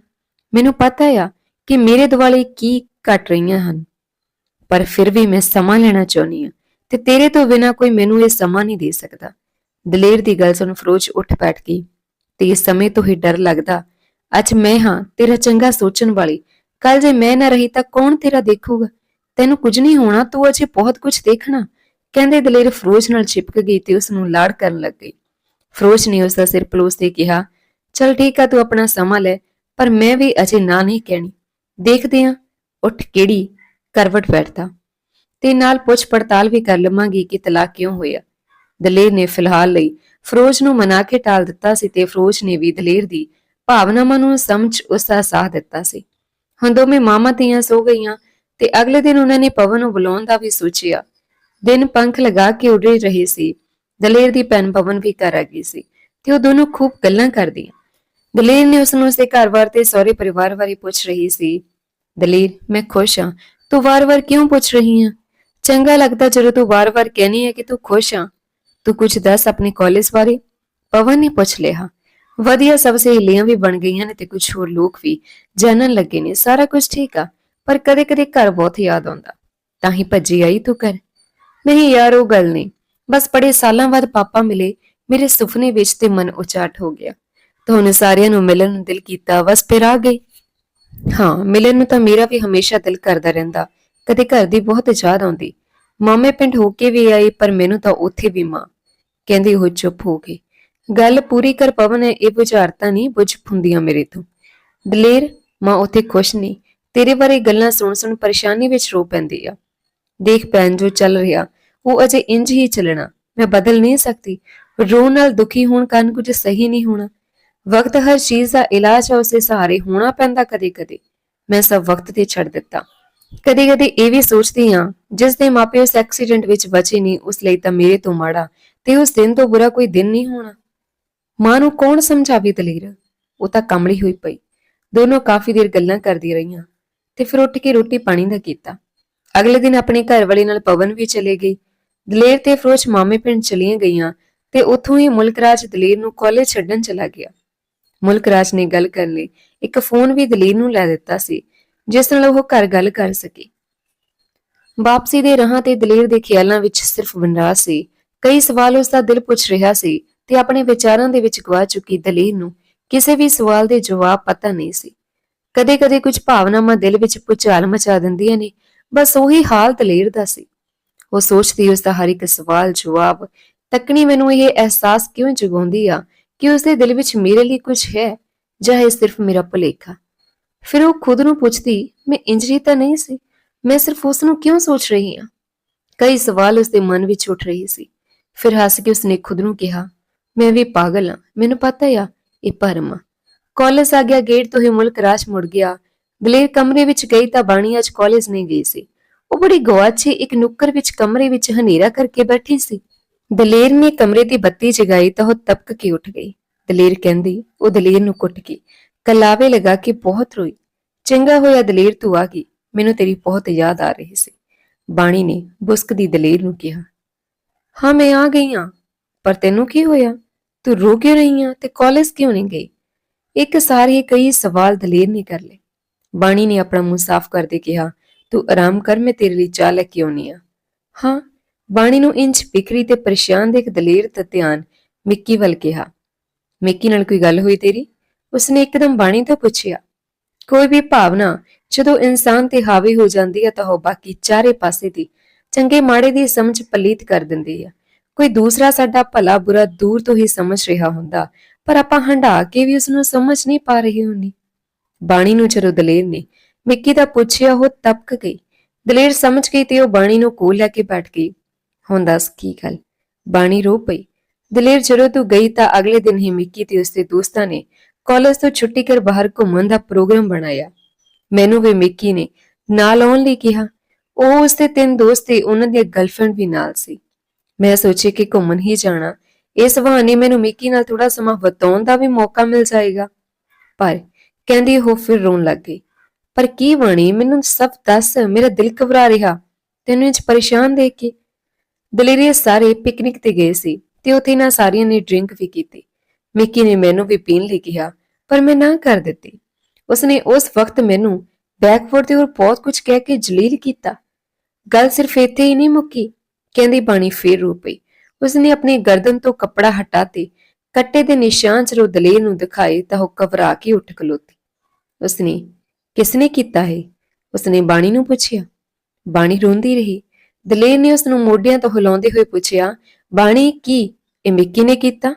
ਮੈਨੂੰ ਪਤਾ ਆ ਕਿ ਮੇਰੇ ਦੁਆਲੇ ਕੀ ਘਟ ਰਹੀਆਂ ਹਨ। ਪਰ ਫਿਰ ਵੀ ਮੈਂ ਸਮਾਂ ਲੈਣਾ ਚਾਹੁੰਦੀ ਆ ਤੇ ਤੇਰੇ ਤੋਂ ਬਿਨਾ ਕੋਈ ਮੈਨੂੰ ਇਹ ਸਮਾਂ ਨਹੀਂ ਦੇ ਸਕਦਾ। ਦਲੇਰ ਦੀ ਗੱਲ ਸੁਣ ਫਰੋਜ ਉੱਠ ਬੈਠ ਗਈ ਤੇ ਇਸ ਸਮੇਂ ਤੋਂ ਹੀ ਡਰ ਲੱਗਦਾ, ਅੱਜ ਮੈਂ ਹਾਂ, ਤੇਰਾ ਚੰਗਾ ਸੋਚਣ ਵਾਲੀ। ਕੱਲ ਜੇ ਮੈਂ ਨਾ ਰਹੀ ਤਾਂ ਕੌਣ ਤੇਰਾ ਦੇਖੂਗਾ? ਤੈਨੂੰ ਕੁਝ ਨਹੀਂ ਹੋਣਾ, ਤੂੰ ਅਜੇ ਬਹੁਤ ਕੁਝ ਦੇਖਣਾ। ਕਹਿੰਦੇ ਦਲੇਰ ਫਰੋਜ ਨਾਲ ਚਿਪਕ ਗਈ ਤੇ ਉਸ ਨੂੰ ਲਾੜ ਕਰਨ ਲੱਗ ਗਈ। ਫਰੋਜ ਨੇ ਉਸ ਦਾ ਸਿਰ ਪਲੋਸ ਕੇ ਕਿਹਾ, ਚਲ ਠੀਕ ਆ, ਤੂੰ ਆਪਣਾ ਸਮਾਂ ਲੈ, ਪਰ ਮੈਂ ਵੀ ਅਜੇ ਨਾ ਨਹੀਂ ਕਹਿਣੀ। ਦੇਖਦੇ ਆ, ਉੱਠ ਕਿਹੜੀ ਕਰਵਟ ਬੈਠਦਾ। ਤੇ ਨਾਲ ਪੁੱਛ ਪੜਤਾਲ ਵੀ ਕਰ ਲਵਾਂਗੀ ਕਿ ਤਲਾਕ ਕਿਉਂ ਹੋਇਆ। ਦਲੇਰ ਨੇ ਫਿਲਹਾਲ ਲਈ ਫਰੋਜ ਨੂੰ ਮਨਾ ਕੇ ਟਾਲ ਦਿੱਤਾ ਸੀ ਤੇ ਫਰੋਜ ਨੇ ਵੀ ਦਲੇਰ ਦੀ ਭਾਵਨਾਵਾਂ ਨੂੰ ਸਮਝ ਉਸ ਦਾ ਸਾਥ ਦਿੱਤਾ ਸੀ। ਹੁਣ ਦੋਵੇਂ ਮਾਮਾ ਤੀਆਂ ਸੋ ਗਈਆਂ ਤੇ ਅਗਲੇ ਦਿਨ ਉਹਨਾਂ ਨੇ ਪਵਨ ਨੂੰ ਬੁਲਾਉਣ ਦਾ ਵੀ ਸੋਚਿਆ। ਦਿਨ ਪੰਖ ਲਗਾ ਕੇ ਉੱਡ ਰਹੇ ਸੀ। ਦਲੇਰ ਦੀ ਭੈਣ ਪਵਨ ਵੀ ਘਰ ਆ ਗਈ ਸੀ ਤੇ ਉਹ ਦੋਨੋਂ ਖੂਬ ਗੱਲਾਂ ਕਰਦੀਆਂ। ਦਲੇਰ ਨੇ ਉਸ ਨੂੰ ਉਸਦੇ ਘਰ ਵਾਰ ਤੇ ਸਹੁਰੇ ਪਰਿਵਾਰ ਬਾਰੇ ਪੁੱਛ ਰਹੀ ਸੀ। ਦਲੇਰ, ਮੈਂ ਖੁਸ਼ ਹਾਂ। ਤੂੰ ਵਾਰ-ਵਾਰ ਕਿਉਂ ਪੁੱਛ ਰਹੀ ਹੈ ਚੰਗਾ ਲੱਗਦਾ ਜਦੋਂ ਤੂੰ ਵਾਰ-ਵਾਰ ਕਹਿਨੀ ਹੈ ਕਿ ਤੂੰ ਖੁਸ਼ ਹਾਂ ਤੂੰ ਕੁਝ ਦੱਸ ਆਪਣੇ ਕਾਲਜ ਬਾਰੇ? ਪਵਨ ਨੇ ਪੁੱਛ ਲਿਆ। ਵਧੀਆ ਸਭ ਸਹੇਲੀਆਂ ਵੀ ਬਣ ਗਈਆਂ ਨੇ ਤੇ ਕੁਝ ਹੋਰ ਲੋਕ ਵੀ ਜਾਣਨ ਲੱਗੇ ਨੇ। ਸਾਰਾ ਕੁਝ ਠੀਕ ਆ, ਪਰ ਕਦੇ-ਕਦੇ ਘਰ ਬਹੁਤ ਯਾਦ ਆਉਂਦਾ। ਤਾਂ ਹੀ ਭੱਜੀ ਆਈ ਤੂੰ ਕਰ ਨਹੀਂ ਯਾਰ, ਉਹ ਗੱਲ ਨਹੀਂ। ਬਸ ਬੜੇ ਸਾਲਾਂ ਬਾਅਦ ਪਾਪਾ ਮਿਲੇ, ਮੇਰੇ ਸੁਪਨੇ ਵਿੱਚ ਤੇ ਮਨ ਉਚਾਟ ਹੋ ਗਿਆ। ਤੁਹਾਨੂੰ ਸਾਰਿਆਂ ਨੂੰ ਮਿਲਣ ਨੂੰ ਦਿਲ ਕੀਤਾ, ਬਸ ਫਿਰ ਆ ਗਈ ਹਾਂ, ਮਿਲਣ ਨੂੰ ਤਾਂ ਮੇਰਾ ਵੀ ਹਮੇਸ਼ਾ ਦਿਲ ਕਰਦਾ ਰਹਿੰਦਾ, ਕਦੇ ਘਰ ਦੀ ਬਹੁਤ ਯਾਦ ਆਉਂਦੀ। ਮਾਮੇ ਪਿੰਡ ਹੋ ਕੇ ਵੀ ਆਈ ਪਰ ਮੈਨੂੰ ਤਾਂ ਉੱਥੇ ਵੀ ਮਾਂ, ਕਹਿੰਦੀ ਉਹ ਚੁੱਪ ਹੋ ਗਈ। ਗੱਲ ਪੂਰੀ ਕਰ ਪਵਨ, ਇਹ ਬੁਝਾਰਤਾ ਨਹੀਂ ਬੁਝ ਫੁੰਦੀਆਂ ਮੇਰੇ ਤੋਂ। ਦਲੇਰ, ਮਾਂ ਉੱਥੇ ਖੁਸ਼ ਨਹੀਂ, ਤੇਰੇ ਬਾਰੇ ਗੱਲਾਂ ਸੁਣ ਸੁਣ ਪਰੇਸ਼ਾਨੀ ਵਿੱਚ ਰੋ ਪੈਂਦੀ ਆ। ਦੇਖ ਪੈਣ ਜੋ ਚੱਲ ਰਿਹਾ ਉਹ ਅਜੇ ਇੰਜ ਹੀ ਚੱਲਣਾ। ਮੈਂ ਬਦਲ ਨਹੀਂ ਸਕਦੀ। ਰੋ ਨਾਲ ਦੁਖੀ ਹੋਣ ਕਾਰਨ ਕੁਝ ਸਹੀ ਨਹੀਂ ਹੋਣਾ। ਵਕਤ ਹਰ ਚੀਜ਼ ਦਾ ਇਲਾਜ ਹੈ, ਉਸੇ ਸਹਾਰੇ ਹੋਣਾ ਪੈਂਦਾ ਕਦੇ-ਕਦੇ। ਮੈਂ ਸਭ ਵਕਤ ਤੇ ਛੱਡ ਦਿੱਤਾ। ਕਦੇ-ਕਦੇ ਇਹ ਵੀ ਸੋਚਦੀ ਹਾਂ, ਜਿਸ ਦੇ ਮਾਪੇ ਉਸ ਐਕਸੀਡੈਂਟ ਵਿੱਚ ਬਚੇ ਨਹੀਂ ਉਸ ਲਈ ਤਾਂ ਮੇਰੇ ਤੋਂ ਮਾੜਾ ਤੇ ਉਸ ਦਿਨ ਤੋਂ ਬੁਰਾ ਕੋਈ ਦਿਨ ਨਹੀਂ ਹੋਣਾ। ਮਾਂ ਨੂੰ ਕੌਣ ਸਮਝਾਵੇ ਦਲੇਰ? ਉਹ ਤਾਂ ਕਮਲੀ ਹੋਈ ਪਈ। ਦੋਨੋਂ ਕਾਫੀ ਦੇਰ ਗੱਲਾਂ ਕਰਦੀ ਰਹੀਆਂ ਤੇ ਫਿਰ ਉੱਠ ਕੇ ਰੋਟੀ ਪਾਣੀ ਦਾ ਕੀਤਾ। ਅਗਲੇ ਦਿਨ ਆਪਣੇ ਘਰ ਵਾਲੇ ਨਾਲ ਪਵਨ ਵੀ ਚਲੇ ਗਈ ਦਲੇਰ ਤੇ ਫਰੋਜ ਮਾਮੇ ਪਿੰਡ ਚਲੀਆਂ ਗਈਆਂ ਤੇ ਉੱਥੋਂ ਹੀ ਮੁਲਕਰਾਜ ਦਲੇਰ ਨੂੰ ਕਾਲਜ ਛੱਡਣ ਚਲਾ ਗਿਆ। ਮੁਲਕਰਾਜ ਨੇ ਗੱਲ ਕਰਨ ਲਈ ਇੱਕ ਫੋਨ ਵੀ ਦਲੇਰ ਨੂੰ ਲੈ ਦਿੱਤਾ ਸੀ, ਜਿਸ ਨਾਲ ਉਹ ਘਰ ਗੱਲ ਕਰ ਸਕੀ। ਵਾਪਸੀ ਦੇ ਰਾਹਾਂ ਤੇ ਦਲੇਰ ਦੇ ਖਿਆਲਾਂ ਵਿੱਚ ਸਿਰਫ ਵਨਰਾਜ ਸੀ। ਕਈ ਸਵਾਲ ਉਸ ਦਾ ਦਿਲ ਪੁੱਛ ਰਿਹਾ ਸੀ ਤੇ ਆਪਣੇ ਵਿਚਾਰਾਂ ਦੇ ਵਿੱਚ ਗਵਾ ਚੁੱਕੀ ਦਲੇਰ ਨੂੰ ਕਿਸੇ ਵੀ ਸਵਾਲ ਦੇ ਜਵਾਬ ਪਤਾ ਨਹੀਂ ਸੀ। ਕਦੇ-ਕਦੇ ਕੁਝ ਭਾਵਨਾਵਾਂ ਦਿਲ ਵਿੱਚ ਪੁਚਾਲ ਮਚਾ ਦਿੰਦੀਆਂ ਨੇ, ਬਸ ਉਹੀ ਹਾਲ ਦਲੇਰ ਦਾ ਸੀ। ਉਹ ਸੋਚਦੀ ਉਸ ਦਾ ਹਰ ਇੱਕ ਸਵਾਲ ਜਵਾਬ, ਤੱਕਣੀ ਮੈਨੂੰ ਇਹ ਅਹਿਸਾਸ ਕਿਉਂ ਜਗਾਉਂਦੀ ਆ ਕਿ ਉਸ ਦੇ ਦਿਲ ਵਿੱਚ ਮੇਰੇ ਲਈ ਕੁਝ ਹੈ ਜਾਂ ਇਹ ਸਿਰਫ ਮੇਰਾ ਭੁਲੇਖਾ? ਫਿਰ ਉਹ ਖੁਦ ਨੂੰ ਪੁੱਛਦੀ, ਮੈਂ ਇੰਜਰੀ ਤਾਂ ਨਹੀਂ ਸੀ, ਮੈਂ ਸਿਰਫ ਉਸ ਨੂੰ ਕਿਉਂ ਸੋਚ ਰਹੀ ਹਾਂ? ਕਈ ਸਵਾਲ ਉਸ ਦੇ ਮਨ ਵਿੱਚ ਉੱਠ ਰਹੀ ਸੀ। ਫਿਰ ਹੱਸ ਕੇ ਉਸਨੇ ਖੁਦ ਨੂੰ ਕਿਹਾ, ਮੈਂ ਵੀ ਪਾਗਲ ਹਾਂ, ਮੈਨੂੰ ਪਤਾ ਆ, ਇਹ ਭਰਮ ਆ। ਕਾਲਜ ਆ ਗਿਆ, ਗੇਟ ਤੋਂ ਹੀ ਮੁਲਕ ਰਾਜ ਮੁੜ ਗਿਆ। ਦਲੇਰ ਕਮਰੇ ਵਿੱਚ ਗਈ ਤਾਂ ਬਾਣੀ ਅੱਜ ਕਾਲਜ ਨਹੀਂ ਗਈ ਸੀ। ਉਹ ਬੜੀ ਗਵਾਚੀ ਇੱਕ ਨੁੱਕਰ ਵਿੱਚ ਕਮਰੇ ਵਿੱਚ ਹਨੇਰਾ ਕਰਕੇ ਬੈਠੀ ਸੀ। ਦਲੇਰ ਨੇ ਕਮਰੇ ਦੀ ਬੱਤੀ ਜਗਾਈ ਤਾਂ ਉਹ ਤਪਕ ਕੇ ਉੱਠ ਗਈ। ਦਲੇਰ ਕਹਿੰਦੀ, ਉਹ ਦਲੇਰ ਨੂੰ ਕੁੱਟ ਕੇ ਕਲਾਵੇ ਲਗਾ ਕੇ ਬਹੁਤ ਰੋਈ। ਚੰਗਾ ਹੋਇਆ ਦਲੇਰ ਤੂੰ ਆ ਗਈ। ਮੈਨੂੰ ਤੇਰੀ ਬਹੁਤ ਯਾਦ ਆ ਰਹੀ ਸੀ। ਬਾਣੀ ਨੇ ਬੁਸਕਦੀ ਦਲੇਰ ਨੂੰ ਕਿਹਾ, ਹਾਂ, ਮੈਂ ਆ ਗਈ ਹਾਂ। ਪਰ ਤੈਨੂੰ ਕੀ ਹੋਇਆ? ਤੂੰ ਰੋ ਕਿਉਂ ਰਹੀ ਆ ਤੇ ਕਾਲਜ ਕਿਉਂ ਨਹੀਂ ਗਈ? ਇੱਕ ਸਾਰੀ ਕਈ ਸਵਾਲ ਦਲੇਰ ਨੇ ਕਰ ਲਏ। ਬਾਣੀ ਨੇ ਆਪਣਾ ਮੂੰਹ ਸਾਫ਼ ਕਰਦੇ ਕਿਹਾ ਤੂੰ ਆਰਾਮ ਕਰ, ਮੈਂ ਤੇਰੇ ਲਈ ਚਾਹ ਲੈ ਕੇ ਆਉਣੀ ਆ ਹਾਂ, ਬਾਣੀ ਨੂੰ ਇੰਚ ਬਿਕਰੀ ਤੇ ਪਰੇਸ਼ਾਨ ਦੇਖ ਦਲੇਰ ਦਾ ਧਿਆਨ ਮਿੱਕੀ ਵੱਲ ਕਿਹਾ। ਮਿੱਕੀ ਨਾਲ ਕੋਈ ਗੱਲ ਹੋਈ ਤੇਰੀ? ਉਸਨੇ ਇੱਕਦਮ ਬਾਣੀ ਤੋਂ ਪੁੱਛਿਆ, ਕੋਈ ਵੀ ਭਾਵਨਾ ਜਦੋਂ ਇਨਸਾਨ ਤੇ ਹਾਵੀ ਹੋ ਜਾਂਦੀ ਹੈ ਤਾਂ ਉਹ ਬਾਕੀ ਚਾਰੇ ਪਾਸੇ ਦੀ ਚੰਗੇ ਮਾੜੇ ਦੀ ਸਮਝ ਪਲੀਤ ਕਰ ਦਿੰਦੀ ਹੈ। ਕੋਈ ਦੂਸਰਾ ਸਾਡਾ ਭਲਾ ਬੁਰਾ ਦੂਰ ਤੋਂ ਹੀ ਸਮਝ ਰਿਹਾ ਹੁੰਦਾ, ਪਰ ਆਪਾਂ ਹੰਢਾ ਕੇ ਵੀ ਉਸ ਨੂੰ ਸਮਝ ਨਹੀਂ ਪਾ ਰਹੇ ਹੁੰਨੀ ਬਾਣੀ ਨੂੰ ਜਦੋਂ ਦਲੇਰ ਨੇ ਮਿੱਕੀ ਦਾ ਪੁੱਛਿਆ ਉਹ ਤਪਕ ਗਈ। ਦਲੇਰ ਸਮਝ ਗਈ ਤੇ ਉਹ ਬਾਣੀ ਨੂੰ ਕੋਲ ਲੈ ਕੇ ਬੈਠ ਗਈ। ਹੁਣ ਦੱਸ ਕੀ ਗੱਲ? ਬਾਣੀ ਰੋ ਪਈ। ਦਲੇਰ ਜਦੋਂ ਤੂੰ ਗਈ ਤਾਂ ਅਗਲੇ ਦਿਨ ਹੀ ਮਿੱਕੀ ਤੇ ਉਸਦੇ ਦੋਸਤਾਂ ਨੇ ਕਾਲਜ ਤੋਂ ਛੁੱਟੀ ਕਰ ਬਾਹਰ ਘੁੰਮਣ ਦਾ ਪ੍ਰੋਗਰਾਮ ਬਣਾਇਆ। ਮੈਨੂੰ ਵੀ ਮਿੱਕੀ ਨੇ ਨਾਲ ਆਉਣ ਲਈ ਕਿਹਾ। ਉਹ ਉਸਦੇ ਤਿੰਨ ਦੋਸਤ ਤੇ ਉਹਨਾਂ ਦੀ ਗਰਲਫ੍ਰੈਂਡ ਵੀ ਨਾਲ ਸੀ। ਮੈਂ ਸੋਚੀ ਕਿ ਘੁੰਮਣ ਹੀ ਜਾਣਾ। ਇਸ ਬਹਾਨੇ ਮੈਨੂੰ ਮਿੱਕੀ ਨਾਲ ਥੋੜਾ ਸਮਾਂ ਬਿਤਾਉਣ ਦਾ ਵੀ ਮੌਕਾ ਮਿਲ ਜਾਏਗਾ। ਪਰ ਕਹਿੰਦੀ ਉਹ ਫਿਰ ਰੋਣ ਲੱਗ ਗਈ। ਪਰ ਕੀ ਬਾਣੀ? ਮੈਨੂੰ ਸਭ ਦੱਸ, ਮੇਰਾ ਦਿਲ ਘਬਰਾ ਰਿਹਾ। ਤੈਨੂੰ ਇੰਜ ਪਰੇਸ਼ਾਨ ਦੇਖ ਕੇ ਦਲੇਰੀਏ ਸਾਰੇ ਪਿਕਨਿਕ ਤੇ ਗਏ ਸੀ ਤੇ ਉੱਥੇ ਨਾ ਸਾਰਿਆਂ ਨੇ ਡਰਿੰਕ ਵੀ ਕੀਤੀ। ਮਿੱਕੀ ਨੇ ਮੈਨੂੰ ਵੀ ਪੀਣ ਲਈ ਕਿਹਾ, ਪਰ ਮੈਂ ਨਾ ਕਰ ਦਿੱਤੀ। ਉਸਨੇ ਉਸ ਵਕਤ ਮੈਨੂੰ ਬੈਕਵਰਡ ਤੇ ਹੋਰ ਬਹੁਤ ਕੁਝ ਕਹਿ ਕੇ ਜਲੀਲ ਕੀਤਾ। ਗੱਲ ਸਿਰਫ ਇੱਥੇ ਹੀ ਨਹੀਂ ਮੁੱਕੀ, ਕਹਿੰਦੀ ਬਾਣੀ ਫੇਰ ਰੋ ਪਈ। ਉਸਨੇ ਆਪਣੀ ਗਰਦਨ ਤੋਂ ਕੱਪੜਾ ਹਟਾ ਤੇ ਕੱਟੇ ਦੇ ਨਿਸ਼ਾਨ ਜਦੋਂ ਦਲੇਰ ਨੂੰ ਦਿਖਾਏ ਤਾਂ ਉਹ ਘਬਰਾ ਕੇ ਉੱਠ ਖਲੋਤੀ। ਉਸਨੇ ਕਿਸਨੇ ਕੀਤਾ ਹੈ? ਉਸਨੇ ਬਾਣੀ ਨੂੰ ਪੁੱਛਿਆ। ਬਾਣੀ ਰੋਂਦੀ ਰਹੀ। ਦਲੇਰ ਨੇ ਉਸ ਨੂੰ ਮੋਢਿਆਂ ਤੋਂ ਹਿਲਾਉਂਦੇ ਹੋਏ ਪੁੱਛਿਆ, ਬਾਣੀ ਕੀ? ਇਹ ਮਿੱਕੀ ਨੇ ਕੀਤਾ?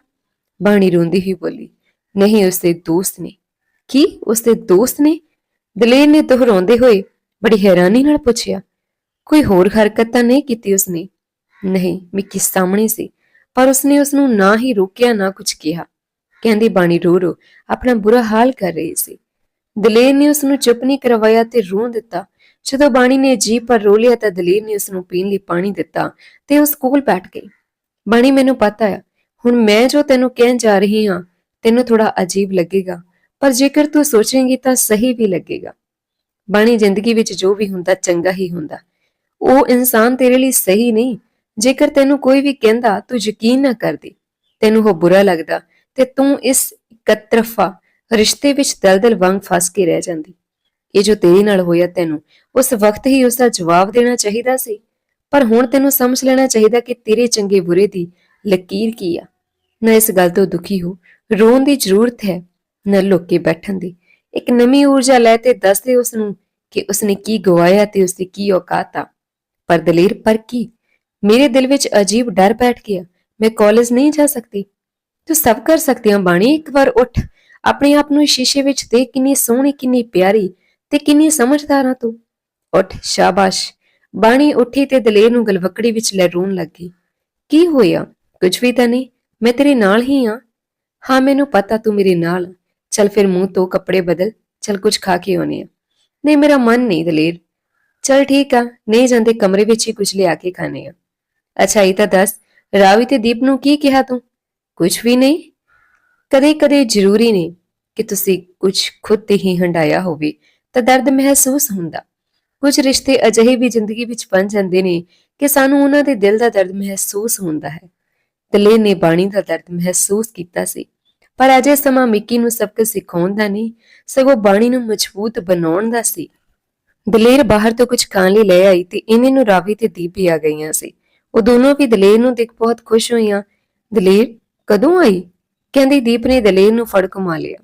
ਬਾਣੀ ਰੋਂਦੀ ਹੀ ਬੋਲੀ, ਨਹੀਂ, ਉਸਦੇ ਦੋਸਤ ਨੇ। ਕੀ? ਉਸਦੇ ਦੋਸਤ ਨੇ? ਦਲੇਰ ਨੇ ਦੁਹਰਾਉਂਦੇ ਹੋਏ ਬੜੀ ਹੈਰਾਨੀ ਨਾਲ ਪੁੱਛਿਆ, ਕੋਈ ਹੋਰ ਹਰਕਤ ਤਾਂ ਨਹੀਂ ਕੀਤੀ ਉਸਨੇ? ਨਹੀਂ ਮਿੱਕੀ ਸਾਹਮਣੇ ਸੀ, ਪਰ ਉਸਨੇ ਉਸ ਨੂੰ ਨਾ ਹੀ ਰੋਕਿਆ, ਨਾ ਕੁਝ ਕਿਹਾ। ਕਹਿੰਦੀ ਬਾਣੀ, ਰੋ ਰੋ, ਆਪਣਾ ਬੁਰਾ ਹਾਲ ਕਰ ਰਹੀ ਸੀ। ਦਲੇਰ ਨੇ ਉਸ ਨੂੰ ਚੁੱਪ ਨਹੀਂ ਕਰਵਾਇਆ ਤੇ ਰੋਣ ਦਿੱਤਾ। ਜਦੋਂ ਬਾਣੀ ਨੇ ਜੀ ਪਰ ਰੋ ਲਿਆ ਤਾਂ ਦਲੇਰ ਨੇ ਉਸ ਨੂੰ ਪੀਣ ਲਈ ਪਾਣੀ ਦਿੱਤਾ ਤੇ ਉਹ ਸਕੂਲ ਬੈਠ ਗਈ। ਬਾਣੀ, ਮੈਨੂੰ ਪਤਾ ਹੈ, ਹੁਣ ਮੈਂ ਜੋ ਤੈਨੂੰ ਕਹਿਣ ਜਾ ਰਹੀ ਹਾਂ, ਤੈਨੂੰ ਥੋੜਾ ਅਜੀਬ ਲੱਗੇਗਾ, ਪਰ ਜੇਕਰ ਤੂੰ ਸੋਚੇਂਗੀ ਤਾਂ ਸਹੀ ਵੀ ਲੱਗੇਗਾ। ਬਾਣੀ ਜ਼ਿੰਦਗੀ ਵਿੱਚ ਜੋ ਵੀ ਹੁੰਦਾ, ਚੰਗਾ ਹੀ ਹੁੰਦਾ। ਉਹ ਇਨਸਾਨ ਤੇਰੇ ਲਈ ਸਹੀ ਨਹੀਂ, ਜੇਕਰ ਤੈਨੂੰ ਕੋਈ ਵੀ ਕਹਿੰਦਾ, ਤੂੰ ਯਕੀਨ ਨਾ ਕਰਦੀ। ਤੈਨੂੰ ਉਹ ਬੁਰਾ ਲੱਗਦਾ ਤੇ ਤੂੰ ਇਸ ਇਕਤਰਫਾ ਰਿਸ਼ਤੇ ਵਿੱਚ ਦਲਦਲ ਵਾਂਗ ਫਸ ਕੇ ਰਹਿ ਜਾਂਦੀ। ਇਹ ਜੋ ਤੇਰੇ ਨਾਲ ਹੋਇਆ ਤੈਨੂੰ, ਉਸ ਵਕਤ ਹੀ ਉਸ ਦਾ ਜਵਾਬ ਦੇਣਾ ਚਾਹੀਦਾ ਸੀ। ਪਰ ਹੁਣ ਤੈਨੂੰ ਸਮਝ ਲੈਣਾ ਚਾਹੀਦਾ ਕਿ ਤੇਰੇ ਚੰਗੇ ਬੁਰੇ ਦੀ ਲਕੀਰ ਕੀ ਆ। ਨਾ ਇਸ ਗੱਲ ਤੋਂ ਦੁਖੀ ਹੋ। ਰੋਣ ਦੀ ਜ਼ਰੂਰਤ ਹੈ, ਨਾ ਲੁੱਕ ਕੇ ਬੈਠਣ ਦੀ। ਇੱਕ ਨਵੀਂ ਊਰਜਾ ਲੈ ਤੇ ਦੱਸ ਦੇ ਉਸ ਨੂੰ ਕਿ ਉਸਨੇ ਕੀ ਗਵਾਇਆ ਤੇ ਉਸਦੀ ਕੀ ਔਕਾਤ ਆ। ਪਰ ਦਲੇਰ, ਪਰ ਕੀ? ਮੇਰੇ ਦਿਲ ਵਿੱਚ ਅਜੀਬ ਡਰ ਬੈਠ ਗਿਆ। ਮੈਂ ਕਾਲਜ ਨਹੀਂ ਜਾ ਸਕਦੀ। ਤੂੰ ਸਭ ਕਰ ਸਕਦੀ ਆ ਬਾਣੀ, ਇੱਕ ਵਾਰ ਉੱਠ। ਆਪਣੇ ਆਪ ਨੂੰ ਸ਼ੀਸ਼ੇ ਵਿੱਚ ਦੇਖ ਕਿੰਨੀ ਸੋਹਣੀ, ਕਿੰਨੀ ਪਿਆਰੀ ਤੇ ਕਿੰਨੀ ਸਮਝਦਾਰ ਆ ਤੂੰ। ਉੱਠ, ਸ਼ਾਬਾਸ਼। ਬਾਣੀ ਉੱਠੀ ਤੇ ਦਲੇਰ ਨੂੰ ਗਲਵਕੜੀ ਵਿੱਚ ਲੈ ਰੋਣ ਲੱਗੀ। ਕੀ ਹੋਇਆ? ਕੁਝ ਵੀ ਤਾਂ ਨਹੀਂ। ਮੈਂ ਤੇਰੇ ਨਾਲ ਹੀ ਹਾਂ। ਹਾਂ, ਮੈਨੂੰ ਪਤਾ ਤੂੰ ਮੇਰੇ ਨਾਲ। ਆਂ। ਚੱਲ ਫਿਰ ਮੂੰਹ ਤੋਂ ਕੱਪੜੇ ਬਦਲ। ਚੱਲ ਕੁਝ ਖਾ ਕੇ ਆਉਣੇ ਆ ਨਹੀਂ, ਮੇਰਾ ਮਨ ਨਹੀਂ ਦਲੇਰ। ਚੱਲ ਠੀਕ ਆ। ਨਹੀਂ ਜਾਂਦੇ ਕਮਰੇ ਵਿੱਚ ਹੀ ਕੁਝ ਲਿਆ ਕੇ ਖਾਣੇ ਆ ਅੱਛਾ, ਇਹ ਤਾਂ ਦੱਸ। ਰਾਵੀ ਤੇ ਦੀਪ ਨੂੰ ਕੀ ਕਿਹਾ ਤੂੰ? ਕੁਝ ਵੀ ਨਹੀਂ? ਕਦੇ ਕਦੇ ਜ਼ਰੂਰੀ ਨਹੀਂ ਕਿ ਤੁਸੀਂ ਕੁਝ ਖੁਦ ਤੇ ਹੀ ਹੰਡਾਇਆ ਹੋਵੇ ਤਾਂ ਦਰਦ ਮਹਿਸੂਸ ਹੁੰਦਾ। ਕੁਝ ਰਿਸ਼ਤੇ ਅਜਿਹੇ ਵੀ ਜ਼ਿੰਦਗੀ ਵਿੱਚ ਬਣ ਜਾਂਦੇ ਨੇ ਕਿ ਸਾਨੂੰ ਉਹਨਾਂ ਦੇ ਦਿਲ ਦਾ ਦਰਦ ਮਹਿਸੂਸ ਹੁੰਦਾ ਹੈ। ਦਲੇ ਨੇ ਬਾਣੀ ਦਾ ਦਰਦ ਮਹਿਸੂਸ ਕੀਤਾ ਸੀ, ਪਰ ਅਜੇ ਸਮਾਂ ਮਿੱਕੀ ਨੂੰ ਸਭ ਕੁਝ ਸਿਖਾਉਣ ਦਾ ਨਹੀਂ, ਸਗੋਂ ਬਾਣੀ ਨੂੰ ਮਜ਼ਬੂਤ ਬਣਾਉਣ ਦਾ ਸੀ। ਦਲੇਰ ਬਾਹਰ ਤੋਂ ਕੁਝ ਖਾਣ ਲਈ ਲੈ ਆਈ ਤੇ ਇਹਨੇ ਨੂੰ ਰਾਵੀ ਤੇ ਦੀਪ ਵੀ ਆ ਗਈਆਂ ਸੀ। ਉਹ ਦੋਨੋਂ ਵੀ ਦਲੇਰ ਨੂੰ ਦੇਖ ਬਹੁਤ ਖੁਸ਼ ਹੋਈਆਂ। ਦਲੇਰ, ਕਦੋਂ ਆਈ? ਕਹਿੰਦੀ, ਦੀਪ ਨੇ ਦਲੇਰ ਨੂੰ ਫੜ ਘੁਮਾ ਲਿਆ।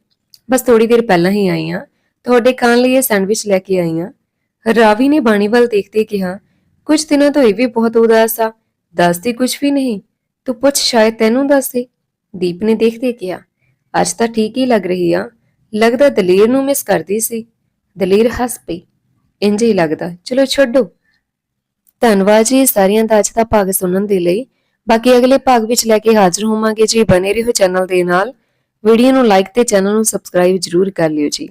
ਬਸ ਥੋੜੀ ਦੇਰ ਪਹਿਲਾਂ ਹੀ ਆਈ ਹਾਂ ਤੁਹਾਡੇ ਖਾਣ ਲਈ ਇਹ ਸੈਂਡਵਿਚ ਲੈ ਕੇ ਆਈ ਹਾਂ ਰਾਵੀ ਨੇ ਬਾਣੀ ਵੱਲ ਦੇਖਦੇ ਕਿਹਾ ਕੁਝ ਦਿਨਾਂ ਤੋਂ ਇਹ ਵੀ ਬਹੁਤ ਉਦਾਸ ਆ। ਦੱਸਦੀ ਕੁਝ ਵੀ ਨਹੀਂ। ਤੂੰ ਪੁੱਛ, ਸ਼ਾਇਦ ਤੈਨੂੰ ਦੱਸੇ। ਦੀਪ ਨੇ ਦੇਖਦੇ ਕਿਹਾ, ਅੱਜ ਤਾਂ ਠੀਕ ਹੀ ਲੱਗ ਰਹੀ ਆ। ਲੱਗਦਾ ਦਲੇਰ ਨੂੰ ਮਿਸ ਕਰਦੀ ਸੀ। ਦਲੇਰ ਹੱਸ ਪਈ। ਇੰਜ ਹੀ ਲੱਗਦਾ। ਚਲੋ ਛੱਡੋ। ਧੰਨਵਾਦ ਜੀ ਸਾਰਿਆਂ ਦਾ ਅੱਜ ਦਾ ਭਾਗ ਸੁਣਨ ਦੇ ਲਈ। ਬਾਕੀ ਅਗਲੇ ਭਾਗ ਵਿੱਚ ਲੈ ਕੇ ਹਾਜ਼ਰ ਹੋਵਾਂਗੇ ਜੀ ਬਨੇ ਰਹੋ ਚੈਨਲ ਦੇ ਨਾਲ। ਵੀਡੀਓ ਨੂੰ ਲਾਈਕ ਤੇ ਚੈਨਲ ਨੂੰ ਸਬਸਕ੍ਰਾਈਬ ਜਰੂਰ ਕਰ ਲਿਓ ਜੀ।